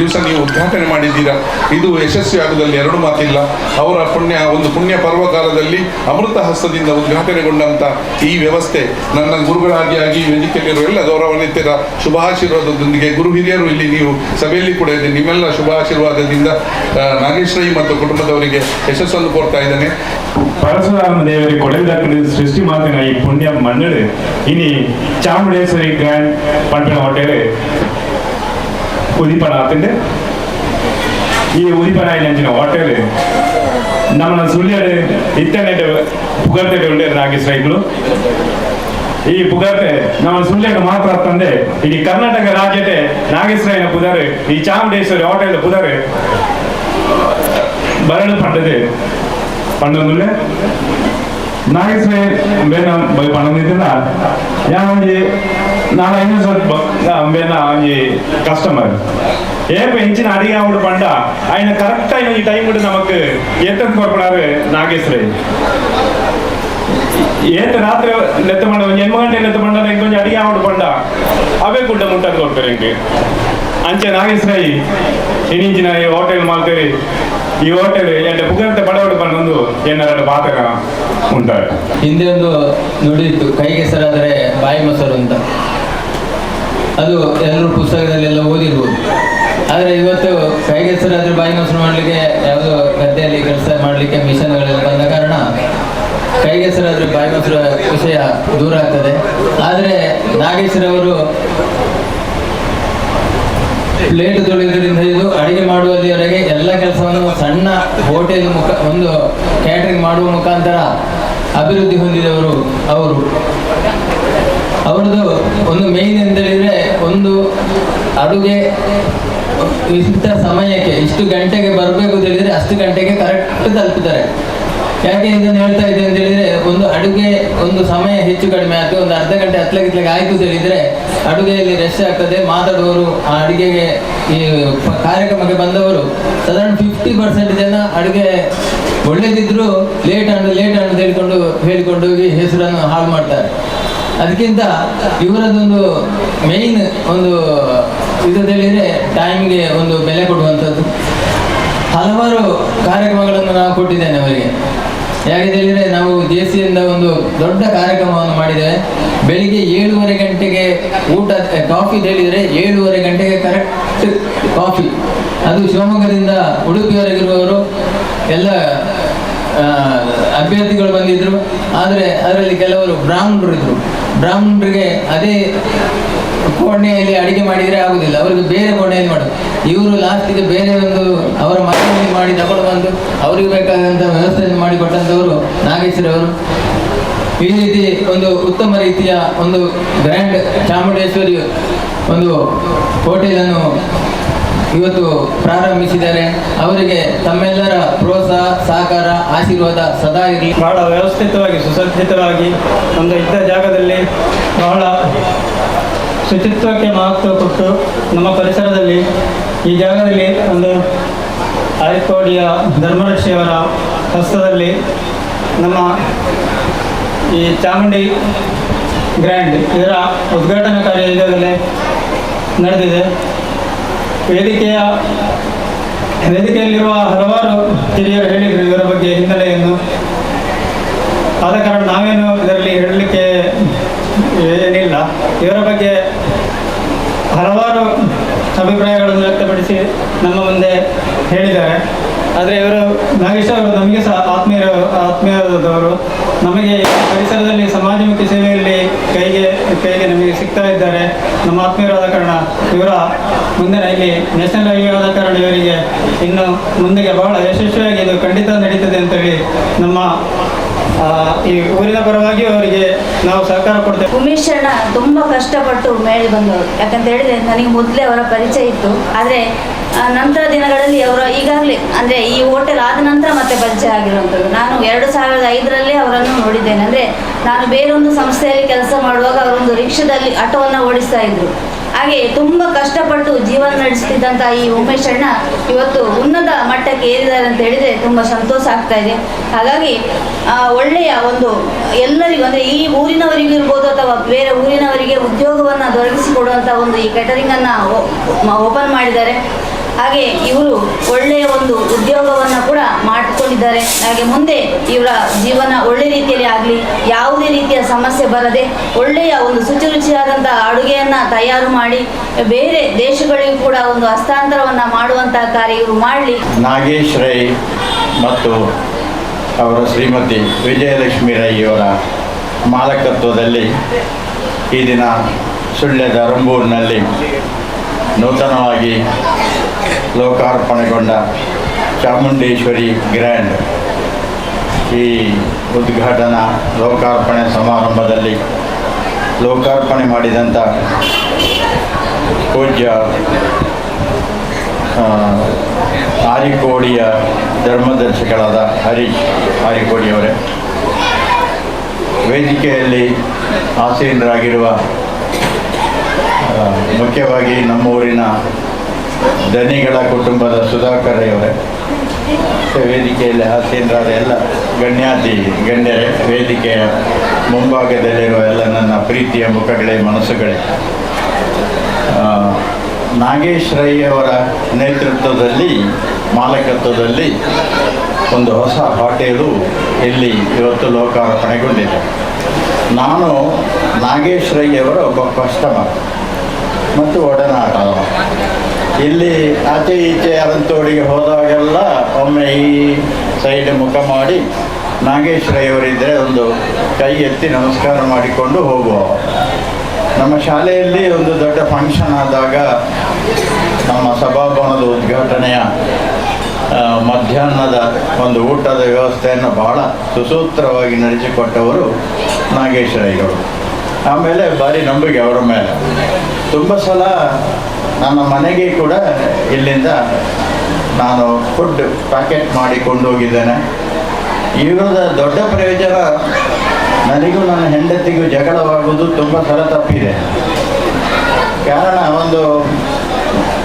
S3: ದಿವಸ ನೀವು ಉದ್ಘಾಟನೆ ಮಾಡಿದ್ದೀರಾ? ಇದು ಯಶಸ್ವಿ ಆಗುದಲ್ಲಿ ಎರಡು ಮಾತಿಲ್ಲ. ಅವರ ಪುಣ್ಯ ಒಂದು ಪುಣ್ಯ ಪರ್ವಕಾಲದಲ್ಲಿ ಅಮೃತ ಹಸ್ತದಿಂದ ಉದ್ಘಾಟನೆಗೊಂಡಂತ ಈ ವ್ಯವಸ್ಥೆ ನನ್ನ ಗುರುಗಳಾಗಿ ಆಗಿ ವೇದಿಕೆಯಲ್ಲಿರುವ ಎಲ್ಲ ಗೌರವಾನ್ವಿತರ. ಶುಭಾಶೀರ್ವಾದದೊಂದಿಗೆ ಗುರು ಹಿರಿಯರು ಇಲ್ಲಿ ನೀವು ಸಭೆಯಲ್ಲಿ ಕೂಡ ಇದೆ ನಿಮ್ಮೆಲ್ಲ ಶುಭಾಶೀರ್ವಾದದಿಂದ ನಾಗೇಶ್ವರಿ ಮತ್ತು ಕುಟುಂಬದವರಿಗೆ ಯಶಸ್ಸನ್ನು ಕೋರ್ತಾ ಇದ್ದೇನೆ.
S4: ಪರಶುರಾಮ ದೇವರಿಗೆ ಕೊಡಲಿದಕ್ಕೆ ಸೃಷ್ಟಿ ಮಾತಿನ ಈ ಪುಣ್ಯ ಮನ್ನಡೆ ಇನಿ ಚಾಮುಂಡೇಶ್ವರಿ ಗ್ರ್ಯಾಂಡ್ ಪಟ್ಟಣ ಹೋಟೆಲ್ ಆತಂಡೆ. ಈ ಉದಿಪನ ನಂಚಿನ ಹೋಟೆಲ್ ನಮ್ಮ ಇತ್ತನೆ ಪುಗರ್ತೆ ಉಂಡೆ ನಾಗೇಶ್ ರೈಗಳು ಈ ಪುಗರ್ತೆ ನಮ್ಮ ಸುಳ್ಯಡ್ ಮಾತ್ರ ಆತಂದೆ ಇಡೀ ಕರ್ನಾಟಕ ರಾಜ್ಯದ ನಾಗೇಶ್ ರೈನ ಪುದರ್ ಈ ಚಾಮುಂಡೇಶ್ವರಿ ಹೋಟೆಲ್ ಪುದರ್ ಬರಡು ಪಂಡದೆ ಪಂಡೊಂದುಲ್ಲೆ ನಾಗೇಶ್ವರ ಬೇನ ಬೈ ಪಂಡೊಂದಿದ್ದಿಲ್ಲ ಯಾವಂಜಿ ನಾನು ಇನ್ನೂ ಸ್ವಲ್ಪ ಬೇನ ಒಂಜಿ ಕಸ್ಟಮರ್ ಏಪ ಇಂಚಿನ ಅಡಿಗೆ ಆವಡು ಪಂಡ ఆయన ಕರೆಕ್ಟ್ ಆಗಿ ಈ ಟೈಮ್ ನಮಕ್ ಎತ್ತಂತ ಕೊಡ್ಪಡಾರು ನಾಗೇಶ್ವರ ಏತ ರಾತ್ರಿ ನೆತ್ತ ಮಾಡ ಒಂದು ಎಂಟು ಗಂಟೆ ಲೆತ್ತ ಮಾಡ ಕೊಂಚ ಅಡಿಗೆ ಆವಡು ಪಂಡ ಅವೇ ಗುಡ್ಡ ಮುಟ್ಟ ಕೊಡ್ತಾರೆ ಇಂಗೆ ಅಂಚೆ ನಾಗೇಶ್ವರಾಯಿ ಇನ್ನಿಂಚಿನ ಈ ಹೋಟೆಲ್ ಮಾಡ್ತೀರಿ ಈ ಹೋಟೆಲ್ ಎಂಟ ಪುಗಂತ ಬಡವಡು ಬಂದು ಏನಾರ ಪಾತ್ರ ಉಂಟಾರೆ.
S5: ಹಿಂದೆ ಒಂದು ನುಡಿ ಇತ್ತು ಕೈಗೆ ಸರಾದರೆ ಬಾಯಿ ಮೊಸರು ಅಂತ. ಅದು ಎಲ್ಲರೂ ಪುಸ್ತಕದಲ್ಲೆಲ್ಲ ಓದಿರ್ಬೋದು. ಆದರೆ ಇವತ್ತು ಕೈಗೆ ಸರಾದರೆ ಬಾಯಿ ಮೊಸರು ಮಾಡಲಿಕ್ಕೆ, ಯಾವುದೋ ಗದ್ದೆಯಲ್ಲಿ ಕೆಲಸ ಮಾಡಲಿಕ್ಕೆ ಮಿಷನ್ಗಳೆಲ್ಲ ಬಂದ ಕಾರಣ ಕೈಗೆ ಸರಾದರೆ ಬಾಯಿ ಮೊಸರು ವಿಷಯ ದೂರ ಆಗ್ತದೆ. ಆದರೆ ನಾಗೇಶ್ವರವರು ಪ್ಲೇಟ್ ತೊಳೆಯೋದ್ರಿಂದ ಹಿಡಿದು ಅಡಿಗೆ ಮಾಡುವುದರವರೆಗೆ ಎಲ್ಲ ಕೆಲಸವನ್ನು ಸಣ್ಣ ಹೋಟೆಲ್ ಮುಖ, ಒಂದು ಕ್ಯಾಟ್ರಿಂಗ್ ಮಾಡುವ ಮುಖಾಂತರ ಅಭಿವೃದ್ಧಿ ಹೊಂದಿದವರು ಅವರು. ಅವ್ರದ್ದು ಒಂದು ಮೇನ್ ಅಂತ ಹೇಳಿದರೆ ಒಂದು ಅಡುಗೆ ಇಂಥ ಸಮಯಕ್ಕೆ, ಇಷ್ಟು ಗಂಟೆಗೆ ಬರಬೇಕು ಅಂತ ಹೇಳಿದರೆ ಅಷ್ಟು ಗಂಟೆಗೆ ಕರೆಕ್ಟ್ ತಲುಪುತ್ತಾರೆ ಯಾಕೆ ಇದನ್ನು ಹೇಳ್ತಾ ಇದೆ ಅಂತ ಹೇಳಿದ್ರೆ, ಒಂದು ಅಡುಗೆ ಒಂದು ಸಮಯ ಹೆಚ್ಚು ಕಡಿಮೆ ಆಯ್ತು, ಒಂದು ಅರ್ಧ ಗಂಟೆ ಹತ್ಲಗಿತ್ಲಗೆ ಆಯ್ತು ಅಂತ ಹೇಳಿದ್ರೆ, ಅಡುಗೆಯಲ್ಲಿ ರೆಸ್ಟ್ ಆಗ್ತದೆ. ಮಾತಾಡುವವರು, ಆ ಅಡುಗೆಗೆ ಈ ಕಾರ್ಯಕ್ರಮಕ್ಕೆ ಬಂದವರು, ಸಾಧಾರಣ ಫಿಫ್ಟಿ ಪರ್ಸೆಂಟ್ ಜನ ಅಡುಗೆ ಒಳ್ಳೇದಿದ್ರು ಲೇಟ್ ಅಂಡ್ ಲೇಟ್ ಅಂತ ಹೇಳಿಕೊಂಡು ಹೇಳಿಕೊಂಡು ಹೋಗಿ ಹೆಸರನ್ನು ಹಾಳು ಮಾಡ್ತಾರೆ. ಅದಕ್ಕಿಂತ ಇವರದೊಂದು ಮೇಯ್ನ್ ಒಂದು ಇದು ಹೇಳಿದ್ರೆ ಟೈಮ್ಗೆ ಒಂದು ಬೆಲೆ ಕೊಡುವಂಥದ್ದು. ಹಲವಾರು ಕಾರ್ಯಕ್ರಮಗಳನ್ನು ನಾವು ಕೊಟ್ಟಿದ್ದೇನೆ ಅವರಿಗೆ. ಯಾಕೆ ಹೇಳಿದ್ರೆ ನಾವು ಜೆಸಿಯಿಂದ ಒಂದು ದೊಡ್ಡ ಕಾರ್ಯಕ್ರಮವನ್ನು ಮಾಡಿದ್ದೇವೆ. ಬೆಳಿಗ್ಗೆ ಏಳುವರೆ ಗಂಟೆಗೆ ಊಟ ಕಾಫಿ ಹೇಳಿದರೆ ಏಳುವರೆ ಗಂಟೆಗೆ ಕರೆಕ್ಟ್ ಕಾಫಿ. ಅದು ಶಿವಮೊಗ್ಗದಿಂದ ಉಡುಪಿಯವರೆಗಿರುವವರು ಎಲ್ಲ ಅಭ್ಯರ್ಥಿಗಳು ಬಂದಿದ್ರು. ಆದರೆ ಅದರಲ್ಲಿ ಕೆಲವರು ಬ್ರಾಹ್ಮಣರು ಇದ್ರು. ಬ್ರಾಹ್ಮಣರಿಗೆ ಅದೇ ಕೋಣೆಯಲ್ಲಿ ಅಡಿಗೆ ಮಾಡಿದರೆ ಆಗುದಿಲ್ಲ. ಅವರಿಗೆ ಬೇರೆ ಕೋಣೆಯಲ್ಲಿ ಮಾಡೋದು. ಇವರು ಲಾಸ್ಟಿಗೆ ಬೇರೆ ಒಂದು ಅವರ ಮನೆಯಲ್ಲಿ ಮಾಡಿ ತಗೊಂಡು ಬಂದು ಅವರಿಗೆ ಬೇಕಾದಂಥ ವ್ಯವಸ್ಥೆಯನ್ನು ಮಾಡಿಕೊಟ್ಟಂಥವರು ನಾಗೇಶ್ವರವರು ಈ ರೀತಿ ಒಂದು ಉತ್ತಮ ರೀತಿಯ ಒಂದು ಗ್ರ್ಯಾಂಡ್ ಚಾಮುಂಡೇಶ್ವರಿ ಒಂದು ಹೋಟೆಲನ್ನು ಇವತ್ತು ಪ್ರಾರಂಭಿಸಿದ್ದಾರೆ. ಅವರಿಗೆ ತಮ್ಮೆಲ್ಲರ ಪ್ರೋತ್ಸಾಹ, ಸಹಕಾರ, ಆಶೀರ್ವಾದ ಸದಾ ಇರಲಿ.
S6: ಬಹಳ ವ್ಯವಸ್ಥಿತವಾಗಿ, ಸುಸಜ್ಜಿತವಾಗಿ ಒಂದು ಇದ್ದ ಜಾಗದಲ್ಲಿ ಬಹಳ ಶುಚಿತ್ವಕ್ಕೆ ಮಹತ್ವ ಕೊಟ್ಟು ನಮ್ಮ ಪರಿಸರದಲ್ಲಿ ಈ ಜಾಗದಲ್ಲಿ ಒಂದು ಆಯ್ಕೋಡಿಯ ಧರ್ಮರಕ್ಷಿಯವರ ಹಸ್ತದಲ್ಲಿ ನಮ್ಮ ಈ ಚಾಮುಂಡಿ ಗ್ರ್ಯಾಂಡ್ ಇದರ ಉದ್ಘಾಟನಾ ಕಾರ್ಯ ಈಗಾಗಲೇ ನಡೆದಿದೆ. ವೇದಿಕೆಯ ವೇದಿಕೆಯಲ್ಲಿರುವ ಹಲವಾರು ಹಿರಿಯರು ಹೇಳಿದರು ಇದರ ಬಗ್ಗೆ ಹಿನ್ನೆಲೆಯನ್ನು. ಆದ ಕಾರಣ ನಾವೇನು ಇದರಲ್ಲಿ ಹೇಳಲಿಕ್ಕೆ ಇವರ ಬಗ್ಗೆ ಹಲವಾರು ಅಭಿಪ್ರಾಯಗಳನ್ನು ವ್ಯಕ್ತಪಡಿಸಿ ನಮ್ಮ ಮುಂದೆ ಹೇಳಿದ್ದಾರೆ. ಆದರೆ ಇವರು ನಾಗೇಶ್ ಅವರು ನಮಗೆ ಸಹ ಆತ್ಮೀಯರು, ಆತ್ಮೀಯರಾದವರು. ನಮಗೆ ಪರಿಸರದಲ್ಲಿ ಸಮಾಜಮುಖಿ ಸೇವೆಯಲ್ಲಿ ಕೈಗೆ ಕೈಗೆ ನಮಗೆ ಸಿಗ್ತಾ ಇದ್ದಾರೆ. ನಮ್ಮ ಆತ್ಮೀಯರಾದ ಕಾರಣ ಇವರ ಮುಂದಿನ ಇಲ್ಲಿ ನ್ಯಾಷನಲ್ ಹೈವೇ ಆದ ಕಾರಣ ಇವರಿಗೆ ಇನ್ನು ಮುಂದೆಗೆ ಬಹಳ ಯಶಸ್ವಿಯಾಗಿ ಇದು ಖಂಡಿತ ನಡೀತದೆ ಅಂತೇಳಿ ನಮ್ಮ ಈ ಊರಿನ ಪರವಾಗಿ ಅವರಿಗೆ ನಾವು ಸಹಕಾರ ಕೊಡ್ತೇವೆ.
S7: ಉಮೇಶ್ ಅಣ್ಣ ತುಂಬ ಕಷ್ಟಪಟ್ಟು ಮೇಲೆ ಬಂದವರು. ಯಾಕಂತ ಹೇಳಿದ್ರೆ ನನಗೆ ಮೊದಲೇ ಅವರ ಪರಿಚಯ ಇತ್ತು. ಆದ್ರೆ ನಂತರ ದಿನಗಳಲ್ಲಿ ಅವರ ಈಗಾಗಲೇ, ಅಂದ್ರೆ ಈ ಹೋಟೆಲ್ ಆದ ನಂತರ ಮತ್ತೆ ಪರಿಚಯ ಆಗಿರುವಂಥದ್ದು. ನಾನು ಎರಡು ಸಾವಿರದ ಐದರಲ್ಲೇ ಅವರನ್ನು ನೋಡಿದ್ದೇನೆ. ಅಂದ್ರೆ, ನಾನು ಬೇರೊಂದು ಸಂಸ್ಥೆಯಲ್ಲಿ ಕೆಲಸ ಮಾಡುವಾಗ ಅವರೊಂದು ರಿಕ್ಷಾದಲ್ಲಿ ಆಟೋವನ್ನು ಓಡಿಸ್ತಾ ಇದ್ರು. ಹಾಗೆ ತುಂಬ ಕಷ್ಟಪಟ್ಟು ಜೀವನ ನಡೆಸ್ತಿದ್ದಂಥ ಈ ಉಮೇಶ್ ಅಣ್ಣ ಇವತ್ತು ಉನ್ನತ ಮಟ್ಟಕ್ಕೆ ಏರಿದ್ದಾರೆ ಅಂತ ಹೇಳಿದರೆ ತುಂಬ ಸಂತೋಷ ಆಗ್ತಾ ಇದೆ. ಹಾಗಾಗಿ ಒಳ್ಳೆಯ ಒಂದು, ಎಲ್ಲರಿಗೂ ಅಂದರೆ ಈ ಊರಿನವರಿಗೂ ಇರ್ಬೋದು ಅಥವಾ ಬೇರೆ ಊರಿನವರಿಗೆ ಉದ್ಯೋಗವನ್ನು ದೊರಕಿಸಿಕೊಡುವಂಥ ಒಂದು ಈ ಕ್ಯಾಟರಿಂಗನ್ನು ಓಪನ್ ಮಾಡಿದ್ದಾರೆ. ಹಾಗೆ ಇವರು ಒಳ್ಳೆಯ ಒಂದು ಉದ್ಯೋಗವನ್ನು ಕೂಡ ಮಾಡಿಕೊಂಡಿದ್ದಾರೆ ಹಾಗೆ ಮುಂದೆ ಇವರ ಜೀವನ ಒಳ್ಳೆ ರೀತಿಯಲ್ಲಿ ಆಗಲಿ, ಯಾವುದೇ ರೀತಿಯ ಸಮಸ್ಯೆ ಬರದೆ ಒಳ್ಳೆಯ ಒಂದು ಶುಚಿರುಚಿಯಾದಂಥ ಅಡುಗೆಯನ್ನು ತಯಾರು ಮಾಡಿ, ಬೇರೆ ದೇಶಗಳಿಗೂ ಕೂಡ ಒಂದು ಹಸ್ತಾಂತರವನ್ನು ಮಾಡುವಂಥ ಕಾರ್ಯ ಇವರು ಮಾಡಲಿ.
S8: ನಾಗೇಶ್ ರೈ ಮತ್ತು ಅವರ ಶ್ರೀಮತಿ ವಿಜಯಲಕ್ಷ್ಮಿ ರೈಯವರ ಮಾಲಕತ್ವದಲ್ಲಿ ಈ ದಿನ ಸುಳ್ಯದ ರಂಬೂರಿನಲ್ಲಿ ನೂತನವಾಗಿ ಲೋಕಾರ್ಪಣೆಗೊಂಡ ಚಾಮುಂಡೇಶ್ವರಿ ಗ್ರ್ಯಾಂಡ್ ಈ ಉದ್ಘಾಟನಾ ಲೋಕಾರ್ಪಣೆ ಸಮಾರಂಭದಲ್ಲಿ ಲೋಕಾರ್ಪಣೆ ಮಾಡಿದಂಥ ಪೂಜ್ಯ ಆರಿಕೋಡಿಯ ಧರ್ಮದರ್ಶಿಗಳಾದ ಹರೀಶ್ ಆರಿಕೋಡಿಯವರೇ ವೇದಿಕೆಯಲ್ಲಿ ಆಸೀನರಾಗಿರುವ ಮುಖ್ಯವಾಗಿ ನಮ್ಮೂರಿನ ದನಿಗಳ ಕುಟುಂಬದ ಸುಧಾಕರ್ ಇವರೇ ಮತ್ತೆ ವೇದಿಕೆಯಲ್ಲಿ ಆಸೀನರಾದ ಎಲ್ಲ ಗಣ್ಯಾತಿ ಗಣ್ಯರೇ, ವೇದಿಕೆಯ ಮುಂಭಾಗದಲ್ಲಿರುವ ಎಲ್ಲ ನನ್ನ ಪ್ರೀತಿಯ ಮುಖಗಳೇ, ಮನಸ್ಸುಗಳೇ. ನಾಗೇಶ್ ರೈ ಅವರ ನೇತೃತ್ವದಲ್ಲಿ, ಮಾಲಕತ್ವದಲ್ಲಿ ಒಂದು ಹೊಸ ಹೋಟೆಲು ಇಲ್ಲಿ ಇವತ್ತು ಲೋಕಾರ್ಪಣೆಗೊಂಡಿದೆ. ನಾನು ನಾಗೇಶ್ ರೈ ಅವರ ಒಬ್ಬ ಕಸ್ಟಮರ್, ಮತ್ತು ಒಡನಾಟ. ಇಲ್ಲಿ ಆಚೆ ಈಚೆ ಅರಂತೋಡಿಗೆ ಹೋದಾಗೆಲ್ಲ ಒಮ್ಮೆ ಈ ಸೈಡ್ ಮುಖ ಮಾಡಿ ನಾಗೇಶ್ ಇವರಿದ್ರೆ ಒಂದು ಕೈ ಎತ್ತಿ ನಮಸ್ಕಾರ ಮಾಡಿಕೊಂಡು ಹೋಗುವ. ನಮ್ಮ ಶಾಲೆಯಲ್ಲಿ ಒಂದು ದೊಡ್ಡ ಫಂಕ್ಷನ್ ಆದಾಗ ನಮ್ಮ ಸಭಾಭವನದ ಉದ್ಘಾಟನೆಯ ಮಧ್ಯಾಹ್ನದ ಒಂದು ಊಟದ ವ್ಯವಸ್ಥೆಯನ್ನು ಬಹಳ ಸುಸೂತ್ರವಾಗಿ ನಡೆಸಿಕೊಟ್ಟವರು ನಾಗೇಶ್ ಇವರು ಆಮೇಲೆ ಭಾರಿ ನಂಬಿಕೆ ಅವರ ಮೇಲೆ. ತುಂಬ ಸಲ ನನ್ನ ಮನೆಗೆ ಕೂಡ ಇಲ್ಲಿಂದ ನಾನು ಫುಡ್ ಪ್ಯಾಕೆಟ್ ಮಾಡಿ ಕೊಂಡೋಗಿದ್ದೇನೆ. ಇವರದ ದೊಡ್ಡ ಪ್ರಯೋಜನ, ನನಗೂ ನನ್ನ ಹೆಂಡತಿಗೂ ಜಗಳವಾಗುವುದು ತುಂಬ ಸಲ ತಪ್ಪಿದೆ ಕಾರಣ ಒಂದು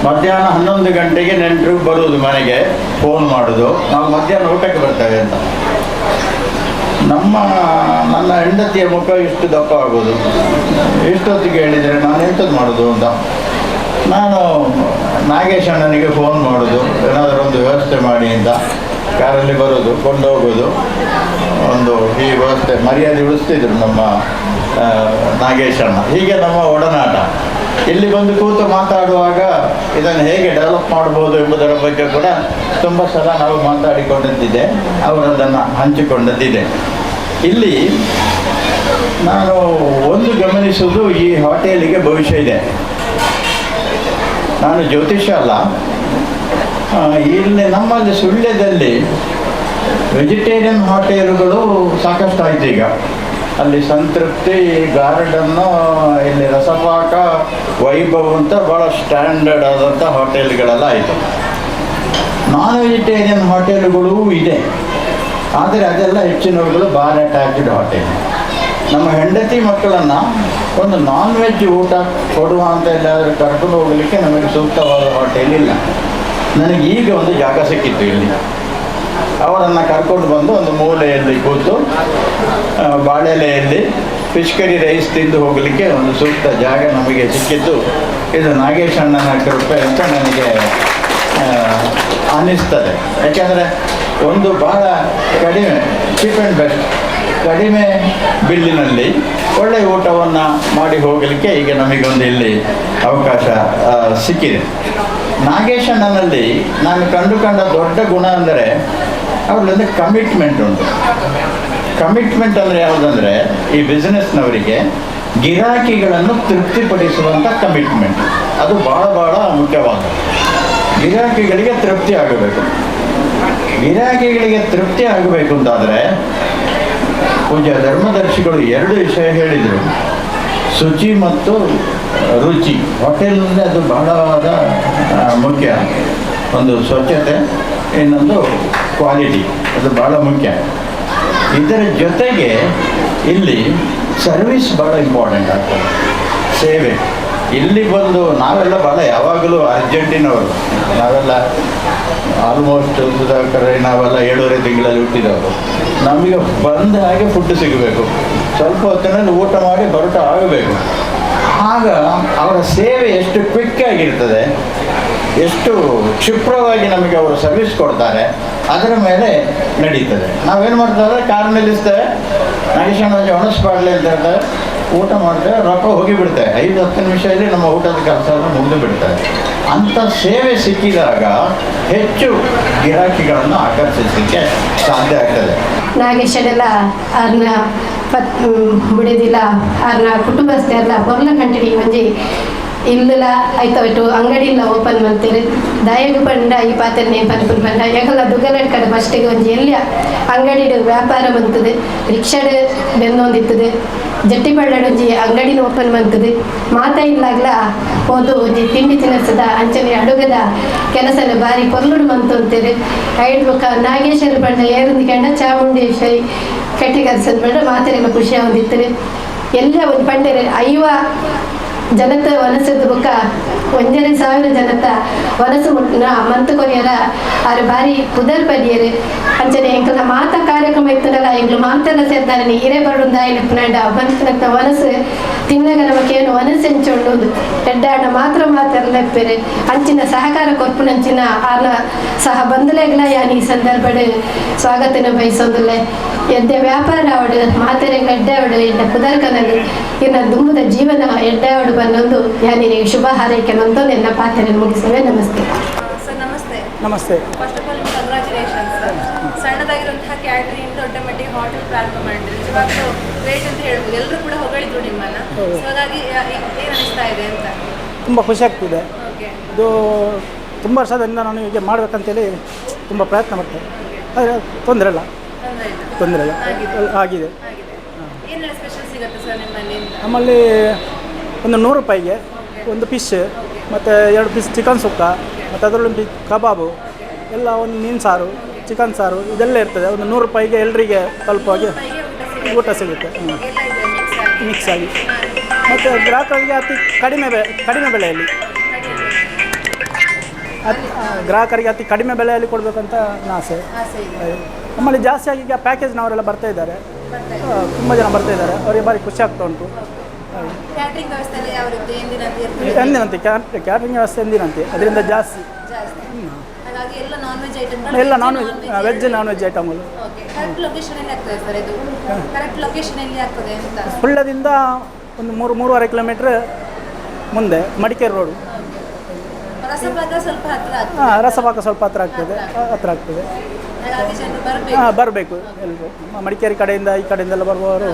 S8: ಮಧ್ಯಾಹ್ನ ಹನ್ನೊಂದು ಗಂಟೆಗೆ ನೆಂಟರು ಬರುವುದು ಮನೆಗೆ ಫೋನ್ ಮಾಡೋದು. ನಾವು ಮಧ್ಯಾಹ್ನ ಊಟಕ್ಕೆ ಬರ್ತೇವೆ ಅಂತ. ನಮ್ಮ, ನನ್ನ ಹೆಂಡತಿಯ ಮುಖ ಇಷ್ಟು ದಪ್ಪ ಆಗೋದು ಎಷ್ಟೊತ್ತಿಗೆ ಹೇಳಿದರೆ ನಾನು ಎಂಥದ್ದು ಮಾಡೋದು ಅಂತ. ನಾನು ನಾಗೇಶ್ ಅಣ್ಣನಿಗೆ ಫೋನ್ ಮಾಡೋದು. ಏನಾದರೂ ಒಂದು ವ್ಯವಸ್ಥೆ ಮಾಡಿ ಅಂತ. ಕಾರಲ್ಲಿ ಬರೋದು, ಕೊಂಡೋಗೋದು. ಒಂದು ಈ ವ್ಯವಸ್ಥೆ ಮರ್ಯಾದೆ ಉಳಿಸ್ತಿದ್ರು ನಮ್ಮ ನಾಗೇಶ್ ಅಣ್ಣ ಹೀಗೆ ನಮ್ಮ ಒಡನಾಟ. ಇಲ್ಲಿ ಬಂದು ಕೂತು ಮಾತಾಡುವಾಗ ಇದನ್ನು ಹೇಗೆ ಡೆವಲಪ್ ಮಾಡ್ಬೋದು ಎಂಬುದರ ಬಗ್ಗೆ ಕೂಡ ತುಂಬ ಸಲ ನಾವು ಮಾತಾಡಿಕೊಂಡದ್ದಿದೆ. ಅವರದನ್ನು ಹಂಚಿಕೊಂಡದ್ದಿದೆ. ಇಲ್ಲಿ ನಾನು ಒಂದು ಗಮನಿಸುವುದು ಈ ಹೋಟೆಲಿಗೆ ಭವಿಷ್ಯ ಇದೆ. ನಾನು ಜ್ಯೋತಿಷ ಅಲ್ಲ. ಇಲ್ಲಿ ನಮ್ಮಲ್ಲಿ ಸುಳ್ಳ್ಯದಲ್ಲಿ ವೆಜಿಟೇರಿಯನ್ ಹೋಟೆಲ್ಗಳು ಸಾಕಷ್ಟು ಆಯ್ತು ಈಗ. ಅಲ್ಲಿ ಸಂತೃಪ್ತಿ ಗಾರ್ಡನ್ನು, ಇಲ್ಲಿ ರಸಪಾಕ, ವೈಭವ್ ಅಂತ ಭಾಳ ಸ್ಟ್ಯಾಂಡರ್ಡ್ ಆದಂಥ ಹೋಟೆಲ್ಗಳೆಲ್ಲ ಆಯಿತು. ನಾನ್ ವೆಜಿಟೇರಿಯನ್ ಹೋಟೆಲ್ಗಳೂ ಇದೆ. ಆದರೆ ಅದೆಲ್ಲ ಹೆಚ್ಚಿನವುಗಳು ಬಾರ್ ಅಟ್ಯಾಚ್ಡ್ ಹೋಟೆಲ್. ನಮ್ಮ ಹೆಂಡತಿ ಮಕ್ಕಳನ್ನು ಒಂದು ನಾನ್ ವೆಜ್ ಊಟ ಕೊಡುವ ಅಂತ ಎಲ್ಲಾದರೂ ಕರ್ಕೊಂಡು ಹೋಗಲಿಕ್ಕೆ ನಮಗೆ ಸೂಕ್ತವಾದ ಹೋಟೆಲ್ ಇಲ್ಲ. ನನಗೆ ಈಗ ಒಂದು ಜಾಗ ಸಿಕ್ಕಿತ್ತು ಇಲ್ಲಿ. ಅವರನ್ನು ಕರ್ಕೊಂಡು ಬಂದು ಒಂದು ಮೂಲೆಯಲ್ಲಿ ಕೂತು ಬಾಳೆಲೆಯಲ್ಲಿ ಫಿಶ್ ಕರಿ ರೈಸ್ ತಿಂದು ಹೋಗಲಿಕ್ಕೆ ಒಂದು ಸೂಕ್ತ ಜಾಗ ನಮಗೆ ಸಿಕ್ಕಿತ್ತು ಇದು ನಾಗೇಶ್ ಅಣ್ಣನ ಕೃಪೆ ಅಂತ ನನಗೆ ಅನ್ನಿಸ್ತದೆ. ಯಾಕೆಂದರೆ ಒಂದು ಬಹಳ ಕಡಿಮೆ ಚೀಪ್ ಆ್ಯಂಡ್ ಬೆಸ್ಟ್ ಕಡಿಮೆ ಬಿಲ್ಲಿನಲ್ಲಿ ಒಳ್ಳೆಯ ಊಟವನ್ನು ಮಾಡಿ ಹೋಗಲಿಕ್ಕೆ ಈಗ ನಮಗೊಂದು ಇಲ್ಲಿ ಅವಕಾಶ ಸಿಕ್ಕಿದೆ. ನಾಗೇಶಣ್ಣನಲ್ಲಿ ನಾನು ಕಂಡುಕೊಂಡ ದೊಡ್ಡ ಗುಣ ಅಂದರೆ ಅವರಲ್ಲಿ ಕಮಿಟ್ಮೆಂಟ್ ಉಂಟು. ಕಮಿಟ್ಮೆಂಟ್ ಅಂದರೆ ಯಾವುದಂದರೆ ಈ ಬಿಸ್ನೆಸ್ನವರಿಗೆ ಗಿರಾಕಿಗಳನ್ನು ತೃಪ್ತಿಪಡಿಸುವಂಥ ಕಮಿಟ್ಮೆಂಟ್ ಅದು ಭಾಳ ಭಾಳ ಮುಖ್ಯವಾದ ಗಿರಾಕಿಗಳಿಗೆ ತೃಪ್ತಿ ಆಗಬೇಕು. ಗಿರಾಕಿಗಳಿಗೆ ತೃಪ್ತಿ ಆಗಬೇಕು ಅಂತಾದರೆ ಪೂಜ್ಯ ಧರ್ಮದರ್ಶಿಗಳು ಎರಡು ವಿಷಯ ಹೇಳಿದರು. ಶುಚಿ ಮತ್ತು ರುಚಿ. ಹೋಟೆಲ್ನಲ್ಲಿ ಅದು ಬಹಳವಾದ ಮುಖ್ಯ. ಒಂದು ಸ್ವಚ್ಛತೆ, ಇನ್ನೊಂದು ಕ್ವಾಲಿಟಿ. ಅದು ಬಹಳ ಮುಖ್ಯ. ಇದರ ಜೊತೆಗೆ ಇಲ್ಲಿ ಸರ್ವಿಸ್ ಭಾಳ ಇಂಪಾರ್ಟೆಂಟ್ ಆಗ್ತದೆ. ಸೇವೆ. ಇಲ್ಲಿ ಬಂದು ನಾವೆಲ್ಲ ಭಾಳ ಯಾವಾಗಲೂ ಅರ್ಜೆಂಟಿನವರು. ನಾವೆಲ್ಲ ಆಲ್ಮೋಸ್ಟ್ ನಾವೆಲ್ಲ ಏಳೂವರೆ ತಿಂಗಳಲ್ಲಿ ಹುಟ್ಟಿದವರು. ನಮಗೆ ಬಂದ ಹಾಗೆ ಫುಡ್ ಸಿಗಬೇಕು. ಸ್ವಲ್ಪ ಹೊತ್ತಿನಲ್ಲಿ ಊಟ ಮಾಡಿ ಹೊರಟ ಆಗಬೇಕು. ಆಗ ಅವರ ಸೇವೆ ಎಷ್ಟು ಕ್ವಿಕ್ ಆಗಿರ್ತದೆ, ಎಷ್ಟು ಕ್ಷಿಪ್ರವಾಗಿ ನಮಗೆ ಅವರು ಸರ್ವಿಸ್ ಕೊಡ್ತಾರೆ, ಅದರ ಮೇಲೆ ನಡೀತದೆ. ನಾವೇನು ಮಾಡ್ತಾರೆ ಕಾರ್ ನಿಲ್ಲಿಸ್ತೇವೆ. ನಾಗೇಶಣ್ಣ ಒಣಸ್ಬಾಡ್ಲಿ ಅಂತ ಹೇಳ್ತಾರೆ. ಊಟ ಮಾಡ್ತೇವೆ, ರೊಕ್ಕ ಹೋಗಿಬಿಡ್ತೇವೆ. ಐದು ಹತ್ತು ನಿಮಿಷದಲ್ಲಿ ನಮ್ಮ ಊಟದ ಕೆಲಸ ಮುಗಿದು ಬಿಡ್ತಾರೆ ಅಂಥ ಸೇವೆ ಸಿಕ್ಕಿದಾಗ ಹೆಚ್ಚು ಗಿರಾಕಿಗಳನ್ನು ಆಕರ್ಷಿಸಲಿಕ್ಕೆ ಸಾಧ್ಯ ಆಗ್ತದೆ.
S9: ನಾಗೇಶರೆಲ್ಲ ಅವ್ರನ್ನ ಪತ್ ಬಿಡೋದಿಲ್ಲ ಅವ್ರನ್ನ ಕುಟುಂಬಸ್ಥರೆಲ್ಲ ಬರ್ಲ ಕಂಟಿನ್ಯೂ ಮಂಜಿ ಇಲ್ಲ ಆಯ್ತು ಅಂಗಡಿಲ್ಲ ಓಪನ್ ಮಾಡ್ತೀರಿ. ದಯಗು ಪಂಡ ಈ ಪಾತ್ರೆ ಪನ್ಪುರ್ ಪಂಡ ಯಾಕಲ್ಲ ದುಗಲಡ್ ಕಡೆ ಫಸ್ಟಿಗೆ ಒಂಜಿ ಎಲ್ಲಿ ಅಂಗಡಿ ವ್ಯಾಪಾರ ಬಂತದೆ ರಿಕ್ಷಾಡ್ ಬೆಂದೊಂದಿತ್ತದೆ ಜಟ್ಟಿ ಒಂಜಿ ಅಂಗಡಿನ ಓಪನ್ ಮಾಡ್ತದೆ. ಮಾತ ಇಲ್ಲಾಗ್ಲ ಹೋದು ಒಂಜಿ ತಿಂಡಿ ತಿನ್ನಿಸದ ಅಂಚನೆ ಅಡುಗದ ಕೆಲಸನ ಬಾರಿ ಪೊರ್ಲುಡು ಮಂತಂತೀರಿ ಐಡ್ ಮುಖ ನಾಗೇಶ್ವರ ಬಣ್ಣ ಏರುಂದಿ ಕಂಡ ಚಾಮುಂಡೇಶ್ವರಿ ಕಟ್ಟಿಗರ್ಸದ ಬಣ್ಣ ಮಾತೆಲ್ಲ ಖುಷಿ ಹೊಂದಿತ್ತಾರೆ ಎಲ್ಲ ಒಂದು ಪಂಡರೆ ಐವ ಜನತ ವನಸದ ಬುಕ್ಕ ಒಂದನೇ ಸಾವಿರ ಜನತ ವನಸು ಮುಟ್ಟಿನ ಮಂತು ಕೊರಿಯರ ಆರ ಬಾರಿ ಪುದರ್ ಪದಿಯರು ಅಂಚನೆ ಎಂಕಲ ಮಾತ ಕಾರ್ಯಕ್ರಮ ಇತ್ತನಲ್ಲ ಎಂಗ್ಲು ಮಾಂತನ ಸೇರ್ತಾರೆ ಹಿರೇ ಬರುಂದ ಇಲ್ಲಪ್ಪನಾಡ ಬಂತನಂತ ವನಸು ತಿನ್ನಗ ನಮಕೇನು ವನಸ್ ಹೆಂಚೊಂಡು ಎಡ್ಡಾಡ ಮಾತ್ರ ಮಾತೆಲ್ಲ ಎಪ್ಪೆರೆ ಅಂಚಿನ ಸಹಕಾರ ಕೊರ್ಪುನಂಚಿನ ಆನ ಸಹ ಬಂದಲೆಗಳ ಯಾನ್ ಈ ಸಂದರ್ಭಡ್ ಸ್ವಾಗತನ ಬಯಸೋದಿಲ್ಲ. ಎದ್ದೆ ವ್ಯಾಪಾರ ಅವಡು ಮಾತೆರೆ ಎಡ್ಡೆ ಅವಡು ಎಡ್ಡ ಪುದರ್ಕನಲ್ಲಿ ಇನ್ನ ದುಮ್ಮದ ಜೀವನ ಎಡ್ಡೆ ಅವಡು ಬಂದೊಂದು ಯಾನಿನಿಗೆ ಶುಭ ಹಾರೈಕೆ ನಂದು ನನ್ನ ಪಾತ್ರೆ ಮುಗಿಸುವೆ ನಮಸ್ತೆ.
S10: ಸರ್ ನಮಸ್ತೆ.
S2: ನಮಸ್ತೆ.
S10: ಫಸ್ಟ್ ಆಫ್ ಆಲ್ ಕಂಗ್ರ್ಯಾಚುಲೇಷನ್ಸ್ ಸಣ್ಣದಾಗಿರುವಂತಹ ಕ್ಯಾಟ್ರಿಂಗ್ ದೊಡ್ಡ ಮಟ್ಟಿಗೆ ಹೋಟೆಲ್ ಪ್ರಾರಂಭ ಮಾಡಿದ್ರಿ. ನಿಜವಾಗ್ಲೂ ಗ್ರೇಟ್ ಅಂತ ಹೇಳ್ಬೋದು. ಎಲ್ಲರೂ ಕೂಡ ಹೊಗಳಿದ್ರು ನಿಮ್ಮನ್ನ. ಸೊ ಹಾಗಾಗಿ ಏನು ಅನಿಸ್ತಾ ಇದೆ ಅಂತ?
S2: ತುಂಬ ಖುಷಿ ಆಗ್ತಿದೆ.
S10: ಓಕೆ
S2: ಇದು ತುಂಬ ವರ್ಷದಿಂದ ನಾನು ಹೀಗೆ ಮಾಡಬೇಕಂತೇಳಿ ತುಂಬ ಪ್ರಯತ್ನ ಮಾಡ್ತೇನೆ ಆದರೆ ತೊಂದರೆ ಇಲ್ಲ.
S10: ತೊಂದರೆ ಇಲ್ಲ. ಆಗಿದೆ.
S2: ಆಗಿದೆ.
S10: ಆಗಿದೆ. ಸ್ಪೆಷಲ್ ಸಿಗುತ್ತೆ ಸರ್ ನಿಮ್ಮಲ್ಲಿ?
S2: ನಮ್ಮಲ್ಲಿ ಒಂದು ನೂರು ರೂಪಾಯಿಗೆ ಒಂದು ಫಿಶ್ ಮತ್ತು ಎರಡು ಪೀಸ್ ಚಿಕನ್ ಸುಕ್ಕ ಮತ್ತು ಅದರಲ್ಲೊಂದು ಪೀಸ್ ಕಬಾಬು ಎಲ್ಲ ಒಂದು ಮೀನು ಸಾರು ಚಿಕನ್ ಸಾರು ಇದೆಲ್ಲ ಇರ್ತದೆ. ಒಂದು ನೂರು ರೂಪಾಯಿಗೆ ಎಲ್ಲರಿಗೆ ತಲುಪುವಾಗೆ
S10: ಊಟ ಸಿಗುತ್ತೆ. ಮಿಕ್ಸ್ ಆಗಿ.
S2: ಮತ್ತು ಗ್ರಾಹಕರಿಗೆ ಅತಿ ಕಡಿಮೆ ಬೆ ಕಡಿಮೆ ಬೆಲೆಯಲ್ಲಿ. ಅತಿ ಗ್ರಾಹಕರಿಗೆ ಅತಿ ಕಡಿಮೆ ಬೆಲೆಯಲ್ಲಿ ಕೊಡಬೇಕಂತ ನಾಸೆ ಆಸೆ. ನಮ್ಮಲ್ಲಿ ಜಾಸ್ತಿಯಾಗಿ ಈಗ ಪ್ಯಾಕೇಜ್ನವರೆಲ್ಲ ಬರ್ತಾಯಿದ್ದಾರೆ ತುಂಬ ಜನ ಬರ್ತಾ ಇದ್ದಾರೆ. ಅವರಿಗೆ ಭಾರಿ ಖುಷಿ ಆಗ್ತಾ ಉಂಟು.
S10: ಕ್ಯಾಟ್ರಿಂಗ್ ವ್ಯವಸ್ಥೆ ಎಲ್ಲ ಯಾವ ರೀತಿ ಎಂದಿನಂತೆ ಇರ್ತದೆ?
S2: ಎಂದಿನಂತೆ? ಕ್ಯಾಟ್ರಿಂಗ್ ವ್ಯವಸ್ಥೆ ಎಂದಿನಂತೆ? ಅದರಿಂದ ಜಾಸ್ತಿ.
S10: ಜಾಸ್ತಿ. ಹಾಗಾಗಿ ಎಲ್ಲ ನಾನ್ ವೆಜ್ ಐಟಮ್
S2: ಎಲ್ಲ non veg veg non veg ಐಟಮ್ಗಳು
S10: ಓಕೆ ಕರೆಕ್ಟ್ ಲೊಕೇಶನ್ ಎಲ್ಲಿ ಆಗ್ತದೆ ಸರ್ ಇದು? ಕರೆಕ್ಟ್ ಲೊಕೇಶನ್ ಎಲ್ಲಿ ಆಗ್ತದೆ ಅಂತ?
S2: ಸುಳ್ಳದಿಂದ ಒಂದು ಮೂರು ಮೂರುವರೆ ಕಿಲೋಮೀಟ್ರ್ ಮುಂದೆ ಮಡಿಕೇರಿ ರೋಡು
S10: ರಸಭಾಗ ಸ್ವಲ್ಪ ಹತ್ರ ಆಗ್ತದೆ.
S2: ಹಾಂ ರಸಪಾಕ ಸ್ವಲ್ಪ ಹತ್ರ ಆಗ್ತದೆ. ಹತ್ರ ಆಗ್ತದೆ.
S10: ಹಾಗಾಗಿ ಜನರು ಬರಬೇಕು
S2: ಹಾಂ ಬರಬೇಕು. ಎಲ್ಲರೂ ಮಡಿಕೇರಿ ಕಡೆಯಿಂದ ಈ ಕಡೆಯಿಂದೆಲ್ಲ ಬರುವವರು.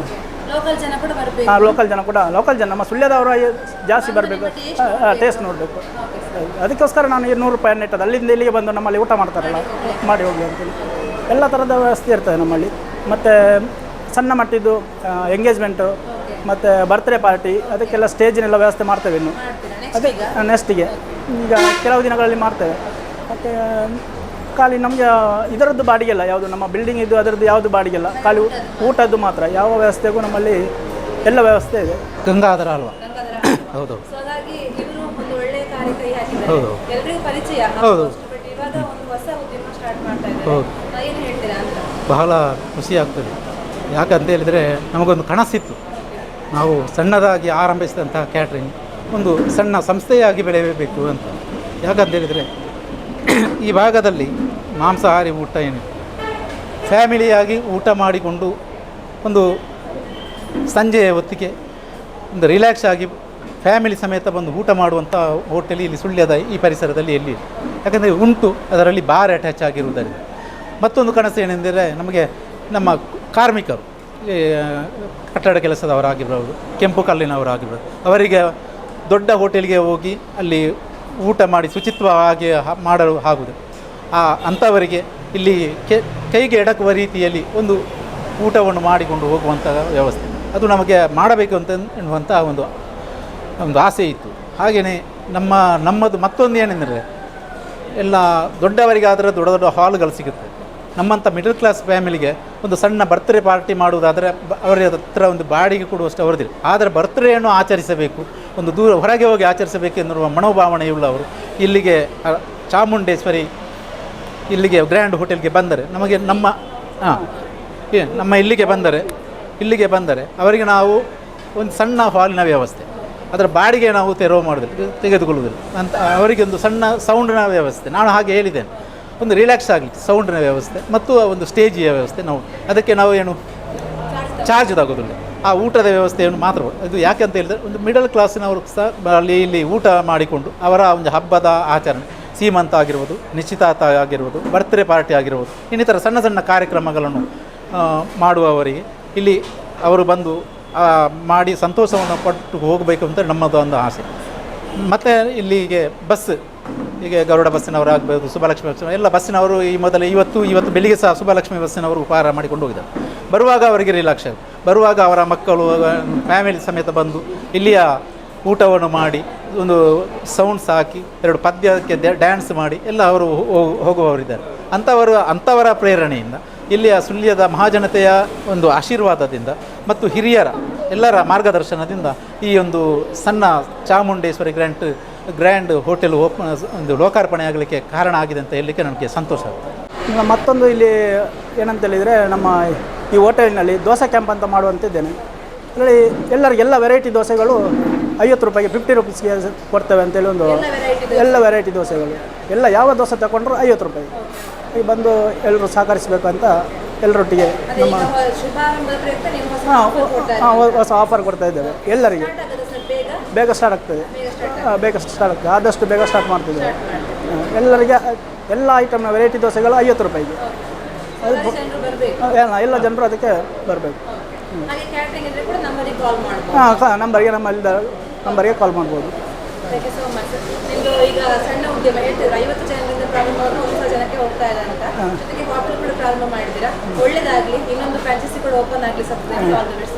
S10: ಲೋಕಲ್ ಜನ ಕೂಡ ಬರಬೇಕು.
S2: ಹಾಂ ಲೋಕಲ್ ಜನ ಕೂಡ ಲೋಕಲ್ ಜನ ನಮ್ಮ ಸುಳ್ಯದವರು ಜಾಸ್ತಿ ಬರಬೇಕು. ಟೇಸ್ಟ್ ನೋಡಬೇಕು. ಅದಕ್ಕೋಸ್ಕರ ನಾನು ಈ ನೂರು ರೂಪಾಯಿ ಇಟ್ಟದ್ದು ಅಲ್ಲಿಂದ ಇಲ್ಲಿಗೆ ಬಂದು ನಮ್ಮಲ್ಲಿ ಊಟ ಮಾಡ್ತಾರಲ್ಲ ಮಾಡಿ ಹೋಗಿ ಅಂತೇಳಿ. ಎಲ್ಲ ಥರದ ವ್ಯವಸ್ಥೆ ಇರ್ತದೆ ನಮ್ಮಲ್ಲಿ. ಮತ್ತು ಸಣ್ಣ ಮಟ್ಟಿದ್ದು ಎಂಗೇಜ್ಮೆಂಟು ಮತ್ತು ಬರ್ತ್ಡೇ ಪಾರ್ಟಿ ಅದಕ್ಕೆಲ್ಲ ಸ್ಟೇಜಿನೆಲ್ಲ ವ್ಯವಸ್ಥೆ ಮಾಡ್ತೇವೆ ಇನ್ನು. ಅದೇ ನೆಕ್ಸ್ಟಿಗೆ ಈಗ ಕೆಲವು ದಿನಗಳಲ್ಲಿ ಮಾಡ್ತೇವೆ. ಮತ್ತು ಖಾಲಿ ನಮಗೆ ಇದರದ್ದು ಬಾಡಿಗೆ ಇಲ್ಲ ಯಾವುದು? ನಮ್ಮ ಬಿಲ್ಡಿಂಗ್ ಇದು ಅದರದ್ದು ಯಾವುದು ಬಾಡಿಗೆ ಇಲ್ಲ ಖಾಲಿ ಊಟದ್ದು ಮಾತ್ರ. ಯಾವ ವ್ಯವಸ್ಥೆಗೂ ನಮ್ಮಲ್ಲಿ ಎಲ್ಲ ವ್ಯವಸ್ಥೆ ಇದೆ.
S11: ಗಂಗಾಧರ ಅಲ್ವಾ? ಹೌದು
S10: ಸೊ ಹಾಗಾಗಿ ಇವರು ಒಂದು ಒಳ್ಳೆ ಕಾರ್ಯ ಕೈ ಹಾಕಿದ್ದಾರೆ
S11: ಹೌದು.
S10: ಪರಿಚಯ.
S11: ಹೌದು.
S10: ಬಟ್ ಇವಾಗ ಒಂದು ಹೊಸ ಉದ್ಯಮ ಸ್ಟಾರ್ಟ್ ಮಾಡ್ತಾ
S11: ಹೌದು.
S10: ಇದ್ದಾರೆ ಏನು ಹೇಳ್ತೀರಾ ಅಂತ?
S11: ಬಹಳ ಖುಷಿ ಆಗ್ತದೆ. ಯಾಕಂತ ಹೇಳಿದರೆ ನಮಗೊಂದು ಕನಸಿತ್ತು. ನಾವು ಸಣ್ಣದಾಗಿ ಆರಂಭಿಸಿದಂತಹ ಕ್ಯಾಟ್ರಿಂಗ್ ಒಂದು ಸಣ್ಣ ಸಂಸ್ಥೆಯಾಗಿ ಬೆಳೆಯಬೇಕು ಅಂತ. ಯಾಕಂತ ಹೇಳಿದರೆ ಈ ಭಾಗದಲ್ಲಿ ಮಾಂಸಾಹಾರಿ ಊಟ ಏನಿದೆ? ಫ್ಯಾಮಿಲಿಯಾಗಿ ಊಟ ಮಾಡಿಕೊಂಡು ಒಂದು ಸಂಜೆಯ ಹೊತ್ತಿಗೆ ಒಂದು ರಿಲ್ಯಾಕ್ಸ್ ಆಗಿ ಫ್ಯಾಮಿಲಿ ಸಮೇತ ಬಂದು ಊಟ ಮಾಡುವಂಥ ಹೋಟೆಲ್ ಇಲ್ಲಿ ಸುಳ್ಯದ ಈ ಪರಿಸರದಲ್ಲಿ ಎಲ್ಲಿ. ಯಾಕಂದರೆ ಉಂಟು, ಅದರಲ್ಲಿ ಬಾರ್ ಅಟ್ಯಾಚ್ ಆಗಿರುವುದರಿಂದ. ಮತ್ತೊಂದು ಕನಸು ಏನೆಂದರೆ ನಮಗೆ ನಮ್ಮ ಕಾರ್ಮಿಕರು ಕಟ್ಟಡ ಕೆಲಸದವರಾಗಿರ್ಬೋದು, ಕೆಂಪು ಕಲ್ಲಿನವರಾಗಿರ್ಬೋದು, ಅವರಿಗೆ ದೊಡ್ಡ ಹೋಟೆಲ್ಗೆ ಹೋಗಿ ಅಲ್ಲಿ ಊಟ ಮಾಡಿ ಶುಚಿತ್ವವಾಗಿ ಮಾಡಲು ಆಗುವುದು ಆ ಅಂಥವರಿಗೆ ಇಲ್ಲಿ ಕೈಗೆ ಎಡಕುವ ರೀತಿಯಲ್ಲಿ ಒಂದು ಊಟವನ್ನು ಮಾಡಿಕೊಂಡು ಹೋಗುವಂಥ ವ್ಯವಸ್ಥೆ. ಅದು ನಮಗೆ ಮಾಡಬೇಕು ಅಂತ ಎನ್ನುವಂಥ ಒಂದು ಒಂದು ಆಸೆ ಇತ್ತು. ಹಾಗೆಯೇ ನಮ್ಮ, ನಮ್ಮದು ಮತ್ತೊಂದು ಏನೆಂದರೆ ಎಲ್ಲ ದೊಡ್ಡವರಿಗಾದರೆ ದೊಡ್ಡ ದೊಡ್ಡ ಹಾಲ್ಗಳು ಸಿಗುತ್ತೆ. ನಮ್ಮಂಥ ಮಿಡಲ್ ಕ್ಲಾಸ್ ಫ್ಯಾಮಿಲಿಗೆ ಒಂದು ಸಣ್ಣ ಬರ್ತ್ಡೇ ಪಾರ್ಟಿ ಮಾಡುವುದಾದರೆ ಅವರ ಹತ್ರ ಒಂದು ಬಾಡಿಗೆ ಕೊಡುವಷ್ಟು ಅವರದಿಲ್ಲ. ಆದರೆ ಬರ್ತ್ಡೇಯನ್ನು ಆಚರಿಸಬೇಕು, ಒಂದು ದೂರ ಹೊರಗೆ ಹೋಗಿ ಆಚರಿಸಬೇಕು ಎನ್ನುವ ಮನೋಭಾವನೆಯುಳ್ಳವರು ಇಲ್ಲಿಗೆ ಚಾಮುಂಡೇಶ್ವರಿ ಇಲ್ಲಿಗೆ ಗ್ರ್ಯಾಂಡ್ ಹೋಟೆಲ್ಗೆ ಬಂದರೆ, ನಮಗೆ ನಮ್ಮ, ಹಾಂ ನಮ್ಮ ಇಲ್ಲಿಗೆ ಬಂದರೆ ಇಲ್ಲಿಗೆ ಬಂದರೆ ಅವರಿಗೆ ನಾವು ಒಂದು ಸಣ್ಣ ಹಾಲಿನ ವ್ಯವಸ್ಥೆ. ಅದರ ಬಾಡಿಗೆ ನಾವು ತೆರವು ಮಾಡೋದಿಲ್ಲ, ತೆಗೆದುಕೊಳ್ಳುವುದಿಲ್ಲ. ಅಂತ ಅವರಿಗೆ ಒಂದು ಸಣ್ಣ ಸೌಂಡಿನ ವ್ಯವಸ್ಥೆ. ನಾನು ಹಾಗೆ ಹೇಳಿದ್ದೇನೆ. ಒಂದು ರಿಲ್ಯಾಕ್ಸ್ ಆಗಲಿಕ್ಕೆ ಸೌಂಡಿನ ವ್ಯವಸ್ಥೆ ಮತ್ತು ಒಂದು ಸ್ಟೇಜಿಯ ವ್ಯವಸ್ಥೆ ನಾವು, ಅದಕ್ಕೆ ನಾವು ಏನು ಚಾರ್ಜ್ ತಗೋದಿಲ್ಲ. ಆ ಊಟದ ವ್ಯವಸ್ಥೆಯನ್ನು ಮಾತ್ರ ಇದು ಯಾಕೆ ಅಂತ ಹೇಳಿದರೆ, ಒಂದು ಮಿಡಲ್ ಕ್ಲಾಸಿನವರು ಸಹ ಅಲ್ಲಿ ಇಲ್ಲಿ ಊಟ ಮಾಡಿಕೊಂಡು ಅವರ ಒಂದು ಹಬ್ಬದ ಆಚರಣೆ. ಸೀಮಂತ ಆಗಿರ್ಬೋದು, ನಿಶ್ಚಿತಾರ್ಥ ಆಗಿರ್ಬೋದು ಬರ್ತ್ಡೇ ಪಾರ್ಟಿ ಆಗಿರ್ಬೋದು, ಇನ್ನಿತರ ಸಣ್ಣ ಸಣ್ಣ ಕಾರ್ಯಕ್ರಮಗಳನ್ನು ಮಾಡುವವರಿಗೆ ಇಲ್ಲಿ ಅವರು ಬಂದು ಮಾಡಿ ಸಂತೋಷವನ್ನು ಪಟ್ಟು ಹೋಗಬೇಕು ಅಂತ ನಮ್ಮದು ಒಂದು ಆಸೆ. ಮತ್ತು ಇಲ್ಲಿಗೆ ಬಸ್ ಹೀಗೆ ಗರುಡ ಬಸ್ಸಿನವರಾಗಬಹುದು ಸುಬ್ಬಲಕ್ಷ್ಮಿ ಬಸ್ಸಿನ, ಎಲ್ಲ ಬಸ್ಸಿನವರು ಈ ಮೊದಲು ಇವತ್ತು ಇವತ್ತು ಬೆಳಿಗ್ಗೆ ಸಹ ಸುಬ್ಬಲಕ್ಷ್ಮಿ ಬಸ್ಸಿನವರು ಉಪಹಾರ ಮಾಡಿಕೊಂಡು ಹೋಗಿದ್ದಾರೆ. ಬರುವಾಗ ಅವರಿಗೆ ಆಗುತ್ತೆ. ಬರುವಾಗ ಅವರ ಮಕ್ಕಳು ಫ್ಯಾಮಿಲಿ ಸಮೇತ ಬಂದು ಇಲ್ಲಿಯ ಊಟವನ್ನು ಮಾಡಿ, ಒಂದು ಸೌಂಡ್ಸ್ ಹಾಕಿ, ಎರಡು ಪದ್ಯಕ್ಕೆ ಡ್ಯಾನ್ಸ್ ಮಾಡಿ, ಎಲ್ಲ ಅವರು ಹೋಗುವವರಿದ್ದಾರೆ. ಅಂಥವರು, ಅಂಥವರ ಪ್ರೇರಣೆಯಿಂದ ಇಲ್ಲಿಯ ಸುಳ್ಯದ ಮಹಾಜನತೆಯ ಒಂದು ಆಶೀರ್ವಾದದಿಂದ ಮತ್ತು ಹಿರಿಯರ, ಎಲ್ಲರ ಮಾರ್ಗದರ್ಶನದಿಂದ ಈ ಒಂದು ಸಣ್ಣ Chamundeshwari grand grand hotel open ಒಂದು ಲೋಕಾರ್ಪಣೆ ಆಗಲಿಕ್ಕೆ ಕಾರಣ ಆಗಿದೆ ಅಂತ ಹೇಳಲಿಕ್ಕೆ ನನಗೆ ಸಂತೋಷ ಆಗ್ತದೆ.
S2: ಮತ್ತೊಂದು ಇಲ್ಲಿ ಏನಂತ ಹೇಳಿದರೆ ನಮ್ಮ ಈ ಹೋಟೆಲ್ನಲ್ಲಿ ದೋಸೆ ಕ್ಯಾಂಪ್ ಅಂತ ಮಾಡುವಂತಿದ್ದೇನೆ. ಅಲ್ಲಿ ಎಲ್ಲರಿಗೆಲ್ಲ ವೆರೈಟಿ ದೋಸೆಗಳು ಐವತ್ತು ರೂಪಾಯಿಗೆ ಫಿಫ್ಟಿ ರುಪೀಸ್ಗೆ ಕೊಡ್ತೇವೆ ಅಂತೇಳಿ ಒಂದು ಎಲ್ಲ ವೆರೈಟಿ ದೋಸೆಗಳು. ಎಲ್ಲ ಯಾವ ದೋಸೆ ತಗೊಂಡ್ರು ಐವತ್ತು ರೂಪಾಯಿ. ಈಗ ಬಂದು ಎಲ್ಲರೂ ಸಹಕರಿಸಬೇಕು ಅಂತ ಎಲ್ಲರೊಟ್ಟಿಗೆ ನಮ್ಮ
S10: ಹೊ- ಹೊಸ
S2: ಹಾಂ ಹಾಂ ಹೊಸ ಆಫರ್ ಕೊಡ್ತಾ ಇದ್ದೇವೆ ಎಲ್ಲರಿಗೆ.
S10: ಬೇಗ?
S2: ಸ್ಟಾರ್ಟ್ ಆಗ್ತದೆ. ಬೇಗ ಸ್ಟಾರ್ಟ್ ಆಗ್ತದೆ. ಆದಷ್ಟು ಬೇಗ ಸ್ಟಾರ್ಟ್ ಮಾಡ್ತಿದ್ದೇವೆ. ಎಲ್ಲರಿಗೆ ಎಲ್ಲ ಐಟಮ್ನ ವೆರೈಟಿ ದೋಸೆಗಳು ಐವತ್ತು ರೂಪಾಯಿಗೆ. ಅದು ಎಲ್ಲ ಜನರು ಅದಕ್ಕೆ ಬರಬೇಕು. ಹಾಂ ನಂಬರ್ಗೆ ನಮ್ಮಲ್ಲಿ ನಂಬರ್ಗೆ ಕಾಲ್ ಮಾಡ್ಬೋದು.
S10: ಥ್ಯಾಂಕ್ ಯು ಸೋ ಮಚ್ ನಿಮ್ದು ಈಗ ಸಣ್ಣ ಉದ್ಯಮ ಹೇಳ್ತೀರಾ ಐವತ್ತು ಜನರಿಂದ ಪ್ರಾರಂಭ ಒಂದು ಸಾವಿರ ಜನಕ್ಕೆ ಹೋಗ್ತಾ ಇದೆ ಅಂತ. ಜೊತೆಗೆ ಹೋಟೆಲ್ ಕೂಡ ಪ್ರಾರಂಭ ಮಾಡಿದ್ದೀರಾ. ಒಳ್ಳೇದಾಗ್ಲಿ ಇನ್ನೊಂದು ಫ್ರಾಂಚೈಸಿ ಕೂಡ ಓಪನ್ ಆಗಲಿ ಸರ್ ಆಲ್ ದ ಬೆಸ್ಟ್